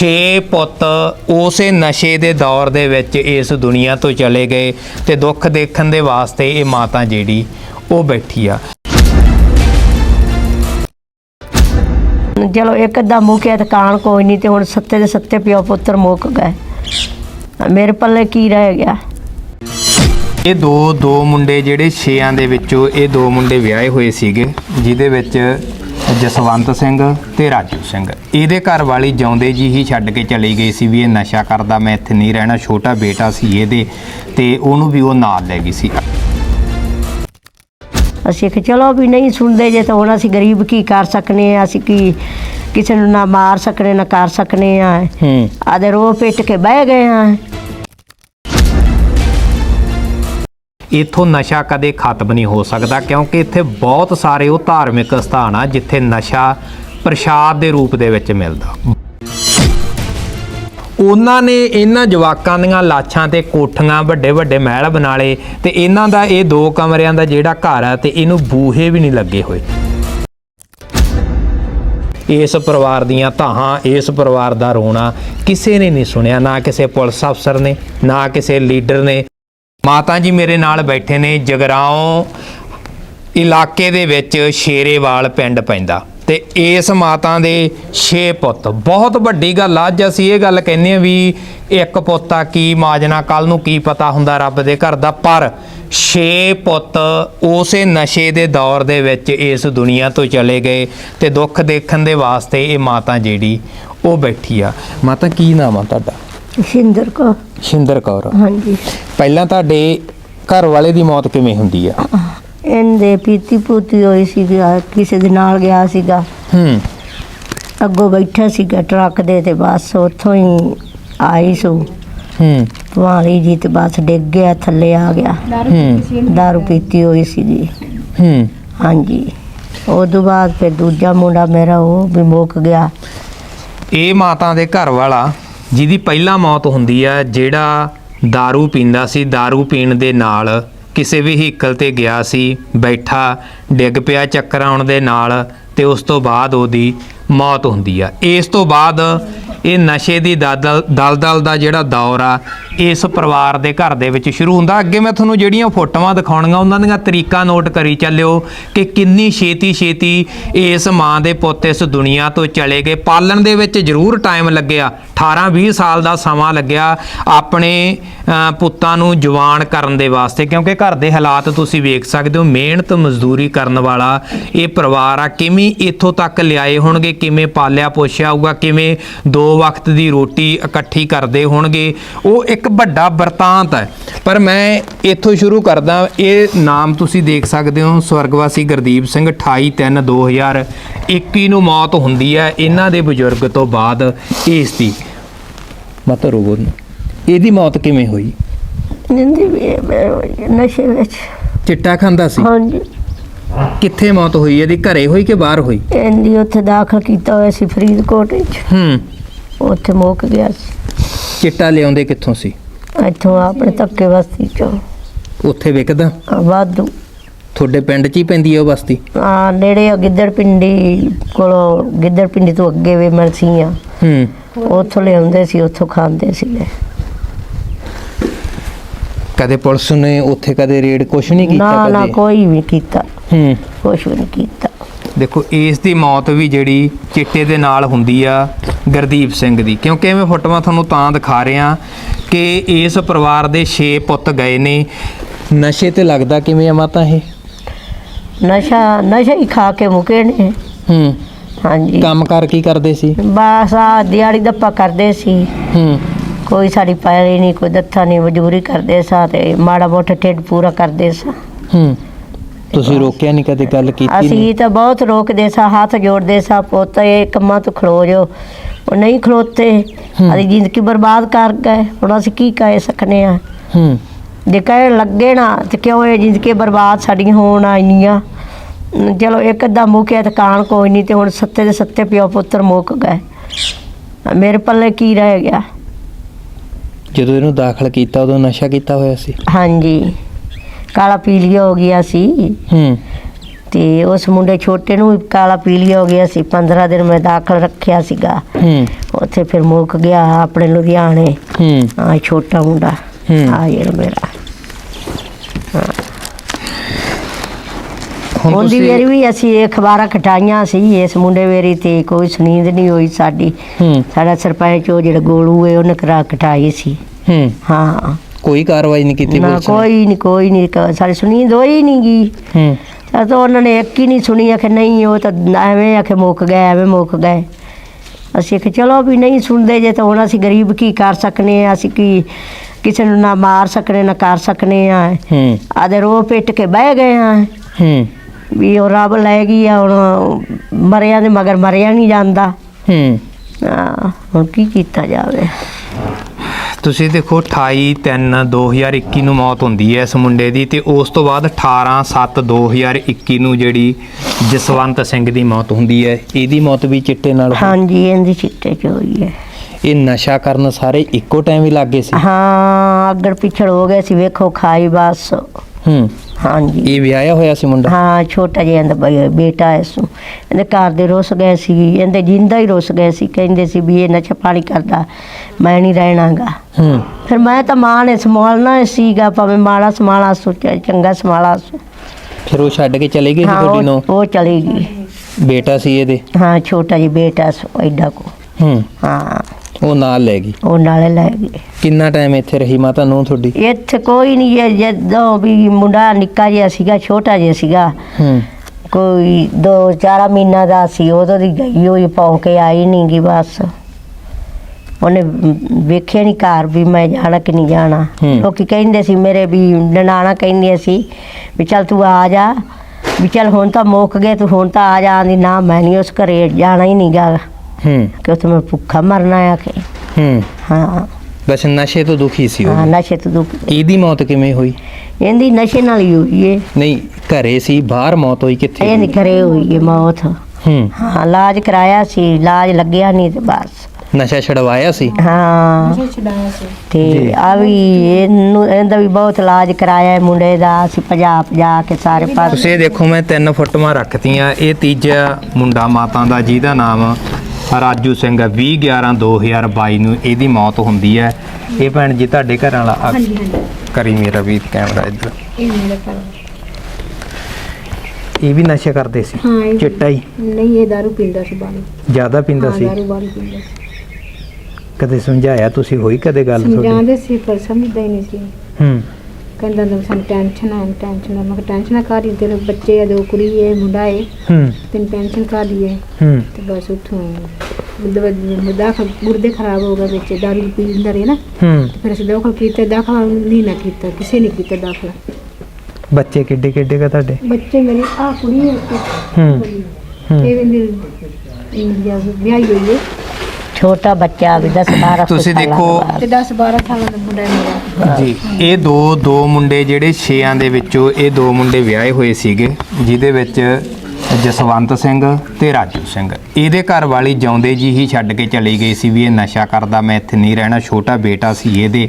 ਛੇ ਪੁੱਤ ਉਸੇ ਨਸ਼ੇ ਦੇ ਦੌਰ ਦੇ ਵਿੱਚ ਇਸ ਦੁਨੀਆ ਤੋਂ ਚਲੇ ਗਏ ਤੇ ਦੁੱਖ ਦੇਖਣ ਦੇ ਵਾਸਤੇ ਇਹ ਮਾਤਾ ਜਿਹੜੀ ਉਹ ਬੈਠੀ ਆ। ਚਲੋ ਇੱਕ ਅੱਧਾ ਮੁੱਕਿਆ ਤਾਂ ਕਾਣ ਕੋਈ ਨਹੀਂ ਤੇ ਹੁਣ ਸੱਤੇ ਦੇ ਸੱਤੇ ਪਿਓ ਪੁੱਤਰ ਮੁੱਕ ਗਏ। ਮੇਰੇ ਪੱਲੇ ਕੀ ਰਹਿ ਗਿਆ? ਇਹ ਦੋ ਦੋ ਮੁੰਡੇ ਜਿਹੜੇ ਛੇਆਂ ਦੇ ਵਿੱਚੋਂ ਇਹ ਦੋ ਮੁੰਡੇ ਵਿਆਹੇ ਹੋਏ ਸੀਗੇ ਜਿਹਦੇ ਵਿੱਚ ਜਸਵੰਤ ਸਿੰਘ ਤੇ ਰਾਜੂ ਸਿੰਘ। ਇਹਦੇ ਘਰ ਵਾਲੀ ਜਿਉਂਦੇ ਜੀ ਹੀ ਛੱਡ ਕੇ ਚਲੀ ਗਈ ਸੀ ਵੀ ਇਹ ਨਸ਼ਾ ਕਰਦਾ ਮੈਂ ਇੱਥੇ ਨਹੀਂ ਰਹਿਣਾ ਛੋਟਾ ਬੇਟਾ ਸੀ ਇਹਦੇ ਤੇ ਉਹਨੂੰ ਵੀ ਉਹ ਨਾਲ ਲੈ ਗਈ ਸੀ। ਅਸੀਂ ਕਿ ਚਲੋ ਵੀ ਨਹੀਂ ਸੁਣਦੇ ਜੇ ਤਾਂ ਹੁਣ ਅਸੀਂ ਗਰੀਬ ਕੀ ਕਰ ਸਕਨੇ ਆ ਅਸੀਂ ਕੀ ਕਿਸੇ ਨੂੰ ਨਾ ਮਾਰ ਸਕਨੇ ਨਾ ਕਰ ਸਕਨੇ ਆ। ਹੂੰ। ਆਦੇ ਰੋ ਪਿੱਟ ਕੇ ਬਹਿ ਗਏ ਆ। ਇੱਥੋਂ ਨਸ਼ਾ ਕਦੇ ਖਤਮ ਨਹੀਂ ਹੋ ਸਕਦਾ, ਕਿਉਂਕਿ ਇੱਥੇ ਬਹੁਤ ਸਾਰੇ ਉਹ ਧਾਰਮਿਕ ਸਥਾਨ ਆ ਜਿੱਥੇ ਨਸ਼ਾ ਪ੍ਰਸ਼ਾਦ ਦੇ ਰੂਪ ਦੇ ਵਿੱਚ ਮਿਲਦਾ। ਉਹਨਾਂ ਨੇ ਇਹਨਾਂ ਜਵਾਕਾਂ ਦੀਆਂ ਲਾਸ਼ਾਂ ਤੇ ਕੋਠੀਆਂ ਵੱਡੇ ਵੱਡੇ ਮਹਿਲ ਬਣਾ ਲਏ ਤੇ ਇਹਨਾਂ ਦਾ ਇਹ ਦੋ ਕਮਰਿਆਂ ਦਾ ਜਿਹੜਾ ਘਰ ਆ ਤੇ ਇਹਨੂੰ ਬੂਹੇ ਵੀ ਨਹੀਂ ਲੱਗੇ ਹੋਏ। ਇਸ ਪਰਿਵਾਰ ਦੀਆਂ ਧਾਹਾਂ, ਇਸ ਪਰਿਵਾਰ ਦਾ ਰੋਣਾ ਕਿਸੇ ਨੇ ਨਹੀਂ ਸੁਣਿਆ, ਨਾ ਕਿਸੇ ਪੁਲਿਸ ਅਫਸਰ ਨੇ, ਨਾ ਕਿਸੇ ਲੀਡਰ ਨੇ ਮਾਤਾ ਜੀ ਮੇਰੇ ਨਾਲ ਬੈਠੇ ਨੇ ਜਗਰਾਉਂ ਇਲਾਕੇ ਦੇ ਵਿੱਚ ਸ਼ੇਰੇਵਾਲ ਪਿੰਡ ਪੈਂਦਾ ਤੇ ਇਸ ਮਾਤਾ ਦੇ 6 ਪੁੱਤ। ਬਹੁਤ ਵੱਡੀ ਗੱਲ ਆ, ਅੱਜ ਅਸੀਂ ਇਹ ਗੱਲ ਕਹਿੰਦੇ ਆ ਵੀ ਇੱਕ ਪੁੱਤਾ ਕੀ ਮਾਜਨਾ ਕੱਲ ਨੂੰ ਕੀ ਪਤਾ ਹੁੰਦਾ ਰੱਬ ਦੇ ਘਰ ਦਾ, ਪਰ 6 ਪੁੱਤ ਉਸੇ ਨਸ਼ੇ ਦੇ ਦੌਰ ਦੇ ਵਿੱਚ ਇਸ ਦੁਨੀਆ ਤੋਂ ਚਲੇ ਗਏ ਤੇ ਦੁੱਖ ਦੇਖਣ ਦੇ ਵਾਸਤੇ ਇਹ ਮਾਤਾ ਜਿਹੜੀ ਉਹ ਬੈਠੀ ਆ। ਮਾਤਾ, ਕੀ ਨਾਮ ਆ ਤੁਹਾਡਾ? ਸਿੰਦਰ ਕੋ ਸ਼ਿੰਦਰ ਕੌਰ। ਹਾਂਜੀ। ਪਹਿਲਾਂ ਤੁਹਾਡੇ ਘਰ ਵਾਲੇ ਦੀ ਮੌਤ ਕਿਵੇਂ ਹੁੰਦੀ ਆ? ਇਹਦੇ ਪੀਤੀ ਪੂਤੀ ਹੋਈ ਸੀਗੀ ਕਿਸੇ ਦੇ ਨਾਲ ਗਿਆ ਸੀਗਾ। ਹੂੰ। ਅੱਗੋਂ ਬੈਠਾ ਸੀਗਾ ਟਰੱਕ ਦੇ ਤੇ ਬਸ ਉੱਥੋਂ ਹੀ ਆਈ ਸੂ। ਹੂੰ। ਵਾਲੀ ਜੀ ਤੇ ਬਸ ਡਿੱਗ ਗਿਆ ਥੱਲੇ ਆ ਗਿਆ। ਹੂੰ ਦਾਰੂ ਪੀਤੀ ਹੋਈ ਸੀਗੀ। ਹੂੰ। ਹਾਂਜੀ। ਉਹ ਤੋਂ ਬਾਅਦ ਫਿਰ ਦੂਜਾ ਮੁੰਡਾ ਮੇਰਾ ਉਹ ਵੀ ਮੁੱਕ ਗਿਆ। ਇਹ ਮਾਤਾ ਦੇ ਘਰ ਵਾਲਾ ਜਿਹਦੀ ਪਹਿਲਾਂ ਮੌਤ ਹੁੰਦੀ ਆ ਜਿਹੜਾ दारू ਪੀਂਦਾ ਸੀ दारू ਪੀਣ ਦੇ ਨਾਲ ਕਿਸੇ ਵਹੀਕਲ ਤੇ ਗਿਆ ਸੀ ਬੈਠਾ ਡਿੱਗ ਪਿਆ ਚੱਕਰ ਆਉਣ ਦੇ ਨਾਲ ਤੇ ਉਸ ਤੋਂ ਬਾਅਦ ਉਹਦੀ ਮੌਤ ਹੁੰਦੀ ਆ ਇਸ ਤੋਂ ਬਾਅਦ ਇਹ ਨਸ਼ੇ ਦੀ ਦਲਦਲ ਦਲਦਲ ਦਾ ਜਿਹੜਾ ਦੌਰ ਆ, ਇਸ ਪਰਿਵਾਰ ਦੇ ਘਰ ਦੇ ਵਿੱਚ ਸ਼ੁਰੂ ਹੁੰਦਾ। ਅੱਗੇ ਮੈਂ ਤੁਹਾਨੂੰ ਜਿਹੜੀਆਂ ਫੋਟੋਆਂ ਦਿਖਾਉਣੀਆਂ, ਉਹਨਾਂ ਦੀਆਂ ਤਰੀਕਾ ਨੋਟ ਕਰੀ ਚੱਲਿਓ ਕਿ ਕਿੰਨੀ ਛੇਤੀ ਛੇਤੀ ਇਸ ਮਾਂ ਦੇ ਪੁੱਤ ਇਸ ਦੁਨੀਆ ਤੋਂ ਚਲੇ ਗਏ। ਪਾਲਣ ਦੇ ਵਿੱਚ ਜ਼ਰੂਰ ਟਾਈਮ ਲੱਗਿਆ। 18 20 ਸਾਲ ਦਾ ਸਮਾਂ ਲੱਗਿਆ ਆਪਣੇ ਪੁੱਤਾਂ ਨੂੰ ਜਵਾਨ ਕਰਨ ਦੇ ਵਾਸਤੇ, ਕਿਉਂਕਿ ਘਰ ਦੇ ਹਾਲਾਤ ਤੁਸੀਂ ਵੇਖ ਸਕਦੇ ਹੋ, ਮਿਹਨਤ ਮਜ਼ਦੂਰੀ ਕਰਨ ਵਾਲਾ ਇਹ ਪਰਿਵਾਰ ਆ। ਕਿਵੇਂ ਇੱਥੋਂ ਤੱਕ ਲਿਆਏ ਹੋਣਗੇ, ਕਿਵੇਂ ਪਾਲਿਆ ਪੋਸ਼ਿਆ ਹੋਊਗਾ, ਕਿਵੇਂ ਦੋ ਵਕਤ ਦੀ ਰੋਟੀ ਇਕੱਠੀ ਕਰਦੇ ਹੋਣਗੇ ਉਹ ਇੱਕ ਵੱਡਾ ਵਰਤਾਂਤ ਹੈ। ਪਰ ਮੈਂ ਇੱਥੋਂ ਸ਼ੁਰੂ ਕਰਦਾ ਇਹ ਨਾਮ ਤੁਸੀਂ ਦੇਖ ਸਕਦੇ ਹੋ ਸਵਰਗਵਾਸੀ ਗੁਰਦੀਪ ਸਿੰਘ 28 3 2021 ਨੂੰ ਮੌਤ ਹੁੰਦੀ ਹੈ ਇਹਨਾਂ ਦੇ ਬਜ਼ੁਰਗ ਤੋਂ ਬਾਅਦ ਇਸ ਦੀ। ਮਤ ਰੋਗੋ ਇਹਦੀ ਮੌਤ ਕਿਵੇਂ ਹੋਈ? ਹੋਈ ਨਸ਼ੇ ਵਿੱਚ। ਚਿੱਟਾ ਖਾਂਦਾ ਸੀ? ਹਾਂਜੀ। ਕਿੱਥੇ ਮੌਤ ਹੋਈ? ਇਹਦੀ ਘਰੇ ਹੋਈ ਕਿ ਬਾਹਰ ਹੋਈ? ਇਹਦੀ ਉੱਥੇ ਦਾਖਲ ਕੀਤਾ ਹੋਇਆ ਸੀ ਫਰੀਦਕੋਟ ਵਿੱਚ। ਹੂੰ। ਉੱਥੇ ਮੁੱਕ ਗਿਆ ਸੀ। ਚਿੱਟਾ ਲਿਆਉਂਦੇ ਕਿੱਥੋਂ ਸੀ? ਇੱਥੋਂ ਆਪਣੇ ਧੱਕੇ ਬਸਤੀ ਚੋਂ। ਉੱਥੇ ਵਿਕਦਾ? ਵਾਧੂ। ਤੁਹਾਡੇ ਪਿੰਡ 'ਚ ਹੀ ਪੈਂਦੀ ਹੈ ਉਹ ਬਸਤੀ? ਆ ਨੇੜੇ ਆ ਗਿੱਦੜ ਪਿੰਡੀ ਕੋਲੋਂ ਗਿੱਦੜ ਪਿੰਡੀ ਤੋਂ ਅੱਗੇ ਵੇ ਮਲਸੀਆਂ ਹੂੰ। ਉੱਥੋਂ ਲਿਆਉਂਦੇ ਸੀ ਉੱਥੋਂ ਖਾਂਦੇ ਸੀਗੇ। ਕਦੇ ਪੁਲਿਸ ਨੇ ਉੱਥੇ ਕਦੇ ਰੇਡ ਕੁਛ ਨਹੀਂ ਕੀਤਾ ਨਾ ਨਾ ਕਦੇ? ਕੋਈ ਵੀ ਕੀਤਾ। ਹੂੰ। ਕੁਛ ਵੀ ਨਹੀਂ ਕੀਤਾ। ਦੇਖੋ ਇਸ ਦੀ ਮੌਤ ਵੀ ਜਿਹੜੀ ਚਿੱਟੇ ਦੇ ਨਾਲ ਹੁੰਦੀ ਆ ਗੁਰਦੀਪ ਸਿੰਘ ਦੀ। ਕਿਉਂਕਿ ਐਵੇਂ ਫੋਟੋਆਂ ਤੁਹਾਨੂੰ ਤਾਂ ਦਿਖਾ ਰਿਹਾ ਕਿ ਇਸ ਪਰਿਵਾਰ ਦੇ 6 ਪੁੱਤ ਗਏ ਨੇ। ਨਸ਼ੇ ਤੇ ਲੱਗਦਾ ਕਿਵੇਂ ਆ ਮਾਤਾ ਇਹ? ਨਸ਼ਾ ਨਸ਼ਾ ਹੀ ਖਾ ਕੇ ਮੁਕੇ ਨੇ। ਹੂੰ। ਹਾਂਜੀ। ਕੰਮ ਕਰ ਕੀ ਕਰਦੇ ਸੀ? ਬਸ ਆ ਦਿਹਾੜੀ ਦੱਪਾ ਕਰਦੇ ਸੀ। ਹੂੰ। ਕੋਈ ਸਾਡੀ ਪੈਲੀ ਨਹੀਂ ਕੋਈ ਦੱਥਾ ਨਹੀਂ ਮਜ਼ਦੂਰੀ ਕਰਦੇ ਸਾਂ ਤੇ ਮਾੜਾ ਮੋਟਾ ਢਿੱਡ ਪੂਰਾ ਕਰਦੇ ਸਾਂ। ਹੂੰ। ਤੁਸੀਂ ਰੋਕਿਆ ਨਹੀਂ ਕਦੇ ਗੱਲ ਕੀਤੀ ਅਸੀਂ ਤਾਂ ਬਹੁਤ ਰੋਕਦੇ ਸਾਂ ਹੱਥ ਜੋੜਦੇ ਸਾਂ ਪੁੱਤ ਇਹ ਕੰਮਾਂ ਤੋਂ ਖਲੋ ਜੋ ਉਹ ਨਹੀਂ ਖਲੋਤੇ ਸਾਡੀ ਜ਼ਿੰਦਗੀ ਬਰਬਾਦ ਕਰ ਗਏ ਹੁਣ ਅਸੀਂ ਕੀ ਕਹਿ ਸਕਨੇ ਆ? ਹੂੰ। ਜੇ ਕਹਿਣ ਲੱਗੇ ਨਾ ਤੇ ਕਿਉਂ ਇਹ ਜ਼ਿੰਦਗੀ ਬਰਬਾਦ ਸਾਡੀਆਂ ਹੋਣ ਆਈਆਂ? ਚਲੋ ਇੱਕ ਅੱਧਾ ਮੁੱਕਿਆ ਕਾਣ ਕੋਈ ਨਹੀਂ ਤੇ ਹੁਣ ਸੱਤੇ ਦੇ ਸੱਤੇ ਪਿਓ ਪੁੱਤਰ ਮੁੱਕ ਗਏ। ਮੇਰੇ ਪੱਲੇ ਕੀ ਰਹਿ ਗਿਆ? ਜਦੋਂ ਇਹਨੂੰ ਦਾਖਲ ਕੀਤਾ ਉਦੋਂ ਨਸ਼ਾ ਕੀਤਾ ਹੋਇਆ ਸੀ? ਹਾਂਜੀ। ਕਾਲਾ ਪੀਲੀਆ ਹੋ ਗਿਆ ਸੀ। ਹੂੰ। ਤੇ ਉਸ ਮੁੰਡੇ ਛੋਟੇ ਨੂੰ ਵੀ ਕਾਲਾ ਪੀਲੀਆ ਹੋ ਗਿਆ ਸੀ। 15 ਦਿਨ ਮੈਂ ਦਾਖਲ ਰੱਖਿਆ ਸੀਗਾ। ਹੂੰ। ਉੱਥੇ ਫਿਰ ਮੁੱਕ ਗਿਆ ਆਪਣੇ ਲੁਧਿਆਣੇ। ਹੂੰ। ਆ ਛੋਟਾ ਮੁੰਡਾ। ਹੂੰ। ਆ ਜਿਹੜਾ ਮੇਰਾ। ਹੁਣ ਉਹਦੀ ਤੁਸੀਂ ਵੇਰੀ ਵੀ ਅਸੀਂ ਅਖਬਾਰਾਂ ਕਟਾਈਆਂ ਸੀ ਇਸ ਮੁੰਡੇ ਵੇਰੀ ਤੇ ਕੋਈ ਸੁਨੀਂਦ ਨਹੀਂ ਹੋਈ ਸਾਡੀ। ਹੂੰ। ਸਾਡਾ ਸਰਪੰਚ ਉਹ ਜਿਹੜਾ ਗੋਲੂ ਹੈ ਉਹਨੇ ਕਰਾ ਕਟਾਈ ਸੀ। ਹੂੰ। ਹਾਂ। ਕੋਈ ਕਾਰਵਾਈ ਨਹੀਂ ਕੀਤੀ ਨਾ ਪੁਲਿਸ ਨੇ। ਕੋਈ ਨਹੀਂ ਕੋਈ ਨਹੀਂ ਕ- ਸਾਡੀ ਸੁਨੀਂਦ ਹੋਈ ਨਹੀਂ ਗਈ ਹੂੰ। ਤਾਂ ਤਾਂ ਉਹਨਾਂ ਨੇ ਇੱਕ ਹੀ ਨਹੀਂ ਸੁਣੀ ਆਖੇ ਨਹੀਂ ਉਹ ਤਾਂ ਐਵੇਂ ਆਖੇ ਮੁੱਕ ਗਏ ਐਵੇਂ ਮੁੱਕ ਗਏ। ਅਸੀਂ ਕਿ ਚਲੋ ਵੀ ਨਹੀਂ ਸੁਣਦੇ ਜੇ ਤਾਂ ਹੁਣ ਅਸੀਂ ਗਰੀਬ ਕੀ ਕਰ ਸਕਨੇ ਆ ਅਸੀਂ ਕੀ ਕਿਸੇ ਨੂੰ ਨਾ ਮਾਰ ਸਕਨੇ ਨਾ ਕਰ ਸਕਨੇ ਆ। ਹੂੰ। ਆਦੇ ਰੋ ਪਿੱਟ ਕੇ ਬਹਿ ਗਏ ਆ। ਹੂੰ। ਵੀ ਉਹ ਰੱਬ ਲੈ ਗਈ ਆ ਹੁਣ ਮਰਿਆਂ ਦੇ ਮਗਰ ਮਰਿਆ ਨਹੀਂ ਜਾਂਦਾ। ਹੂੰ। ਹਾਂ, ਹੁਣ ਕੀ ਕੀਤਾ ਜਾਵੇ। ਤੁਸੀਂ ਦੇਖੋ 28 3 2021 ਨੂੰ ਮੌਤ ਹੁੰਦੀ ਹੈ ਇਸ ਮੁੰਡੇ ਦੀ ਤੇ ਉਸ ਤੋਂ ਬਾਅਦ 18 7 2021 ਨੂੰ ਜਿਹੜੀ ਜਸਵੰਤ ਸਿੰਘ ਦੀ ਮੌਤ ਹੁੰਦੀ ਹੈ। ਇਹਦੀ ਮੌਤ ਵੀ ਚਿੱਟੇ ਨਾਲ। ਹਾਂਜੀ ਇਹਦੀ ਚਿੱਟੇ ਚ ਹੋਈ ਹੈ। ਇਹ ਨਸ਼ਾ ਕਰਨ ਸਾਰੇ ਇੱਕੋ ਟਾਈਮ ਹੀ ਲੱਗੇ ਸੀ? ਹਾਂ ਅੱਗੜ ਪਿਛੜ ਹੋ ਗਏ ਸੀ ਵੇਖੋ ਖਾਈ ਬਸ। ਹੂੰ। ਹਾਂਜੀ। ਇਹ ਵਿਆਹਿਆ ਹੋਇਆ ਸੀ ਮੁੰਡਾ? ਹਾਂ ਛੋਟਾ ਜਿਹਾ ਇਹਦਾ ਬੇਟਾ ਹੈ ਸੂ। ਇਹਦੇ ਘਰ ਦੇ ਰੁੱਸ ਗਏ ਸੀ। ਇਹਦੇ ਜਿੰਦਾ ਹੀ ਰੁੱਸ ਗਏ ਸੀ। ਕਹਿੰਦੇ ਸੀ ਵੀ ਇਹ ਨਸ਼ਾ ਪਾਣੀ ਕਰਦਾ ਮੈਂ ਨਹੀਂ ਰਹਿਣਾਗਾ। ਹੂੰ। ਫਿਰ ਮੈਂ ਤਾਂ ਮਾਂ ਨੇ ਸੰਭਾਲਣਾ ਸੀਗਾ ਭਾਵੇਂ ਮਾੜਾ ਸੰਭਾਲਾ ਸੋਚਿਆ ਚੰਗਾ ਸੰਭਾਲਾ ਸੋ। ਫਿਰ ਉਹ ਛੱਡ ਕੇ ਚਲੇ ਗਏ ਸੀ ਹਾਂ ਤੁਹਾਡੀ ਉਹ ਨੂੰ ਉਹ ਚਲੀ ਗਈ। ਬੇਟਾ ਸੀ ਇਹਦੇ? ਹਾਂ ਛੋਟਾ ਜਿਹਾ ਬੇਟਾ ਸੋ ਐਡਾ ਕੋ। ਹੂੰ। ਹਾਂ। ਉਹ ਨਾਲ ਲੈ ਗਈ। ਉਹ ਨਾਲੇ ਲੈ ਗਏ ਕਿੰਨਾ ਟਾਈਮ ਇੱਥੇ ਰਹੀ ਮਾਤਾ ਨੂੰ ਤੁਹਾਡੀ? ਇੱਥੇ ਕੋਈ ਨਹੀਂ ਜੇ ਜਦੋਂ ਵੀ ਮੁੰਡਾ ਨਿੱਕਾ ਜਿਹਾ ਸੀਗਾ ਛੋਟਾ ਜਿਹਾ ਸੀਗਾ ਹੂੰ। ਕੋਈ ਦੋ ਚਾਰ ਮਹੀਨਾ ਦਾ ਸੀ ਉਦੋਂ ਦੀ ਗਈ ਹੋਈ ਪੌਂ ਕੇ ਆਈ ਨਹੀਂ ਗੀ ਬਸ। ਉਹਨੇ ਵੇਖਿਆ ਨਹੀਂ ਘਰ ਵੀ ਮੈਂ ਜਾਣਾ ਕਿ ਨਹੀਂ ਜਾਣਾ। ਹੂੰ। ਲੋਕੀ ਕਹਿੰਦੇ ਸੀ ਮੇਰੇ ਵੀ ਨਨਾਣਾ ਕਹਿੰਦੀਆਂ ਸੀ ਵੀ ਚੱਲ ਤੂੰ ਆ ਜਾ ਵੀ ਚੱਲ ਹੁਣ ਤਾਂ ਮੁੱਕ ਗਏ ਤੂੰ ਹੁਣ ਤਾਂ ਆ ਜਾ ਆਂਦੀ ਨਾ ਮੈਂ ਨਹੀਂ ਉਸ ਘਰੇ ਜਾਣਾ ਹੀ ਨਹੀਂ ਗਾ। ਹੂੰ। ਕਿ ਉੱਥੇ ਮੈਂ ਭੁੱਖਾ ਮਰਨਾ ਆ ਕੇ? ਹੂੰ। ਹਾਂ। ਬਸ ਨਸ਼ੇ ਤੋਂ ਦੁਖੀ ਸੀ ਹਾਂ ਉਹ ਨਸ਼ੇ ਤੋਂ ਦੁੱਖ। ਇਹਦੀ ਮੌਤ ਕਿਵੇਂ ਹੋਈ? ਇਹਦੀ ਨਸ਼ੇ ਨਾਲ ਹੀ ਹੋਈ ਏ। ਨਹੀਂ ਘਰੇ ਸੀ ਬਾਹਰ ਮੌਤ ਹੋਈ ਕਿੱਥੇ ਇਹ ਨਹੀਂ ਕਰੇ ਹੋਈ ਏ ਮੌਤ। ਹੂੰ। ਹਾਂ ਇਲਾਜ ਕਰਾਇਆ ਸੀ ਇਲਾਜ ਲੱਗਿਆ ਨਹੀਂ ਤੇ ਬਸ। ਨਸ਼ਾ ਛਡਵਾਇਆ ਸੀ? ਹਾਂ। ਤੇ ਆ ਵੀ ਇਹਨੂੰ ਇਹਦਾ ਵੀ ਬਹੁਤ ਇਲਾਜ ਕਰਾਇਆ ਹੈ ਮੁੰਡੇ ਦਾ ਅਸੀਂ ਭਜਾ ਭਜਾ ਕੇ ਸਾਰੇ ਪਾਸੇ। ਤੁਸੀਂ ਇਹ ਦੇਖੋ ਮੈਂ ਤਿੰਨ ਫੋਟੋਆਂ ਰੱਖਤੀਆਂ। ਇਹ ਤੀਜਾ ਮੁੰਡਾ ਮਾਤਾ ਦਾ ਜਿਹਦਾ ਨਾਮ ਰਾਜੂ ਸਿੰਘ ਹੈ 20 11 2022 ਨੂੰ ਇਹਦੀ ਮੌਤ ਹੁੰਦੀ ਹੈ। ਇਹ ਭੈਣ ਜੀ ਤੁਹਾਡੇ ਘਰ ਵਾਲਾ ਆ- ਹਾਂਜੀ ਹਾਂਜੀ। ਕਰੀ ਮੇਰਾ ਵੀ ਕੈਮਰਾ ਇੱਧਰ। ਇਹ ਮੇਰੇ ਘਰ ਇਹ ਵੀ ਨਸ਼ਾ ਕਰਦੇ ਸੀ? ਹਾਂ ਇਹ ਚਿੱਟਾ ਹੀ? ਨਹੀਂ ਇਹ ਦਾਰੂ ਪੀਂਦਾ ਸੀ ਬਾਲੀ ਜ਼ਿਆਦਾ ਪੀਂਦਾ ਹਾਂ ਸੀ? ਦਾਰੂ ਬਾਲੀ ਪੀਂਦਾ ਸੀ। ਕਦੇ ਸਮਝਾਇਆ ਤੁਸੀਂ? ਹੋਈ ਕਦੇ ਗੱਲ ਤੁਹਾਡੀ? ਸਮਝਾਉਂਦੇ ਸੀ ਪਰ ਸਮਝਦਾ ਹੀ ਨਹੀਂ ਸੀ। ਹੂੰ। ਕਹਿੰਦਾ ਤਾਂ ਸਾਨੂੰ ਟੈਨਸ਼ਨ ਆ ਟੈਨਸ਼ਨ ਆ। ਮੈਂ ਕਿਹਾ ਟੈਨਸ਼ਨ ਨਾ ਕਰੀ ਤੇਰੇ ਬੱਚੇ ਆ ਦੋ ਕੁੜੀ ਹੈ ਮੁੰਡਾ ਹੈ ਹੂੰ। ਤੈਨੂੰ ਟੈਨਸ਼ਨ ਕਾ ਦੀ ਹੈ। ਹੂੰ ਤੇ ਬਸ ਉੱਥੋਂ ਦਾਖਲ ਗੁਰਦੇ ਖਰਾਬ ਹੋ ਗਏ ਵਿੱਚ ਦਾਰੂ ਪੀਂਦਾ ਰਹੇ ਨਾ। ਹੂੰ। ਫਿਰ ਅਸੀਂ ਦਾਖਲ ਕੀਤਾ ਦਾਖਲ ਨਹੀਂ ਨਾ ਕੀਤਾ ਕਿਸੇ ਨੇ ਕੀਤਾ ਦਾਖਲ ਬੱਚੇ ਕਿੱਡੇ ਕਿੱਡੇ ਕਾ ਤੁਹਾਡੇ? ਬੱਚੇ ਮੇਰੀ ਆ ਕੁੜੀ ਹੈ ਹੂੰ ਹੂੰ। ਇਹ ਵੀ ਵਿਆਹੀ ਹੋਈ ਹੈ ਛੋਟਾ ਬੱਚਾ ਵੀ 10 12 ਤੁਸੀਂ ਦੇਖੋ ਤੇ 10 12 ਸਾਲਾਂ ਦਾ ਮੁੰਡਾ ਹੈ ਮੇਰਾ। ਜੀ ਇਹ ਦੋ ਦੋ ਮੁੰਡੇ ਜਿਹੜੇ ਛੇਆਂ ਦੇ ਵਿੱਚੋਂ ਇਹ ਦੋ ਮੁੰਡੇ ਵਿਆਹੇ ਹੋਏ ਸੀਗੇ ਜਿਹਦੇ ਵਿੱਚ ਜਸਵੰਤ ਸਿੰਘ ਤੇ ਰਾਜੂ ਸਿੰਘ। ਇਹਦੇ ਘਰ ਵਾਲੀ ਜਿਉਂਦੇ ਜੀ ਹੀ ਛੱਡ ਕੇ ਚਲੀ ਗਈ ਸੀ ਵੀ ਇਹ ਨਸ਼ਾ ਕਰਦਾ ਮੈਂ ਇੱਥੇ ਨਹੀਂ ਰਹਿਣਾ ਛੋਟਾ ਬੇਟਾ ਸੀ ਇਹਦੇ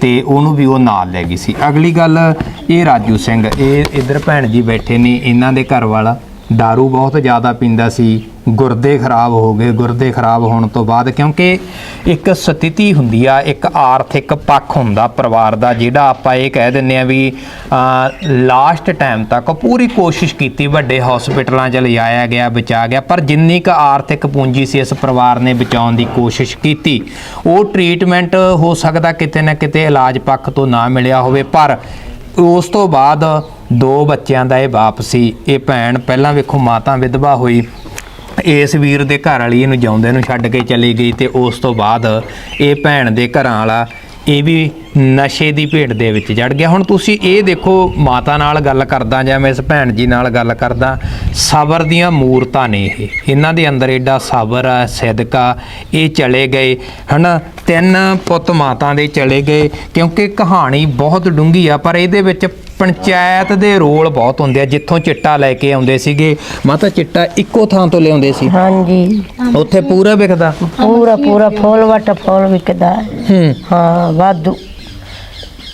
ਤੇ ਉਹਨੂੰ ਵੀ ਉਹ ਨਾਲ ਲੈ ਗਈ ਸੀ। ਅਗਲੀ ਗੱਲ ਇਹ ਰਾਜੂ ਸਿੰਘ ਇਹ ਇਧਰ ਭੈਣ ਜੀ ਬੈਠੇ ਨੇ ਇਹਨਾਂ ਦੇ ਘਰ ਵਾਲਾ। दारू ਬਹੁਤ ਜ਼ਿਆਦਾ ਪੀਂਦਾ ਸੀ ਗੁਰਦੇ ਖਰਾਬ ਹੋ ਗਏ ਗੁਰਦੇ ਖਰਾਬ ਹੋਣ ਤੋਂ ਬਾਅਦ ਕਿਉਂਕਿ ਇੱਕ ਸਥਿਤੀ ਹੁੰਦੀ ਆ ਇੱਕ ਆਰਥਿਕ ਪੱਖ ਹੁੰਦਾ ਪਰਿਵਾਰ ਦਾ ਜਿਹੜਾ ਆਪਾਂ ਇਹ ਕਹਿ ਦਿੰਨੇ ਆ ਵੀ ਲਾਸਟ ਟਾਈਮ ਤੱਕ ਪੂਰੀ ਕੋਸ਼ਿਸ਼ ਕੀਤੀ ਵੱਡੇ ਹਸਪੀਟਲਾਂ 'ਚ ਲਿਜਾਇਆ ਗਿਆ ਬਚਾ ਗਿਆ ਪਰ ਜਿੰਨੀ ਕ ਆਰਥਿਕ ਪੂੰਜੀ ਸੀ ਇਸ ਪਰਿਵਾਰ ਨੇ ਬਚਾਉਣ ਦੀ ਕੋਸ਼ਿਸ਼ ਕੀਤੀ ਉਹ ਟ੍ਰੀਟਮੈਂਟ ਹੋ ਸਕਦਾ ਕਿਤੇ ਨਾ ਕਿਤੇ ਇਲਾਜ ਪੱਖ ਤੋਂ ਨਾ ਮਿਲਿਆ ਹੋਵੇ ਪਰ ਉਸ ਤੋਂ ਬਾਅਦ ਦੋ ਬੱਚਿਆਂ ਦਾ ਇਹ ਬਾਪ ਸੀ ਇਹ ਭੈਣ ਪਹਿਲਾਂ ਵੇਖੋ ਮਾਤਾ ਵਿਧਵਾ ਹੋਈ। ਇਸ ਵੀਰ ਦੇ ਘਰ ਵਾਲੀ ਇਹਨੂੰ ਜਿਉਂਦੇ ਨੂੰ ਛੱਡ ਕੇ ਚਲੀ ਗਈ ਤੇ ਉਸ ਤੋਂ ਬਾਅਦ ਇਹ ਭੈਣ ਦੇ ਘਰਾਂ ਵਾਲਾ ਇਹ ਵੀ ਨਸ਼ੇ ਦੀ ਭੇਟ ਦੇ ਵਿੱਚ ਜੜ ਗਿਆ। ਹੁਣ ਤੁਸੀਂ ਇਹ ਦੇਖੋ ਮਾਤਾ ਨਾਲ ਗੱਲ ਕਰਦਾ ਜਾਂ ਮੈਂ ਇਸ ਭੈਣ ਜੀ ਨਾਲ ਗੱਲ ਕਰਦਾ, ਸਬਰ ਦੀਆਂ ਮੂਰਤਾਂ ਨੇ ਇਹ। ਇਹਨਾਂ ਦੇ ਅੰਦਰ ਐਡਾ ਸਬਰ ਆ, ਸਦਕਾ ਇਹ ਚਲੇ ਗਏ। ਹਨਾ ਤਿੰਨ ਪੁੱਤ ਮਾਤਾ ਦੇ ਚਲੇ ਗਏ ਕਿਉਂਕਿ ਕਹਾਣੀ ਬਹੁਤ ਡੂੰਘੀ ਆ ਪਰ ਇਹਦੇ ਵਿੱਚ ਪੰਚਾਇਤ ਦੇ ਰੋਲ ਬਹੁਤ ਹੁੰਦੇ ਆ ਜਿੱਥੋਂ ਚਿੱਟਾ ਲੈ ਕੇ ਆਉਂਦੇ ਸੀਗੇ। ਮਾਤਾ ਚਿੱਟਾ ਇੱਕੋ ਥਾਂ ਤੋਂ ਲਿਆਉਂਦੇ ਸੀ? ਹਾਂਜੀ। ਉੱਥੇ ਪੂਰਾ ਵਿਕਦਾ? ਪੂਰਾ ਪੂਰਾ ਫੁੱਲ ਵਟ ਫੁੱਲ ਵਿਕਦਾ। ਹੈ। ਹੂੰ ਵਾਧੂ।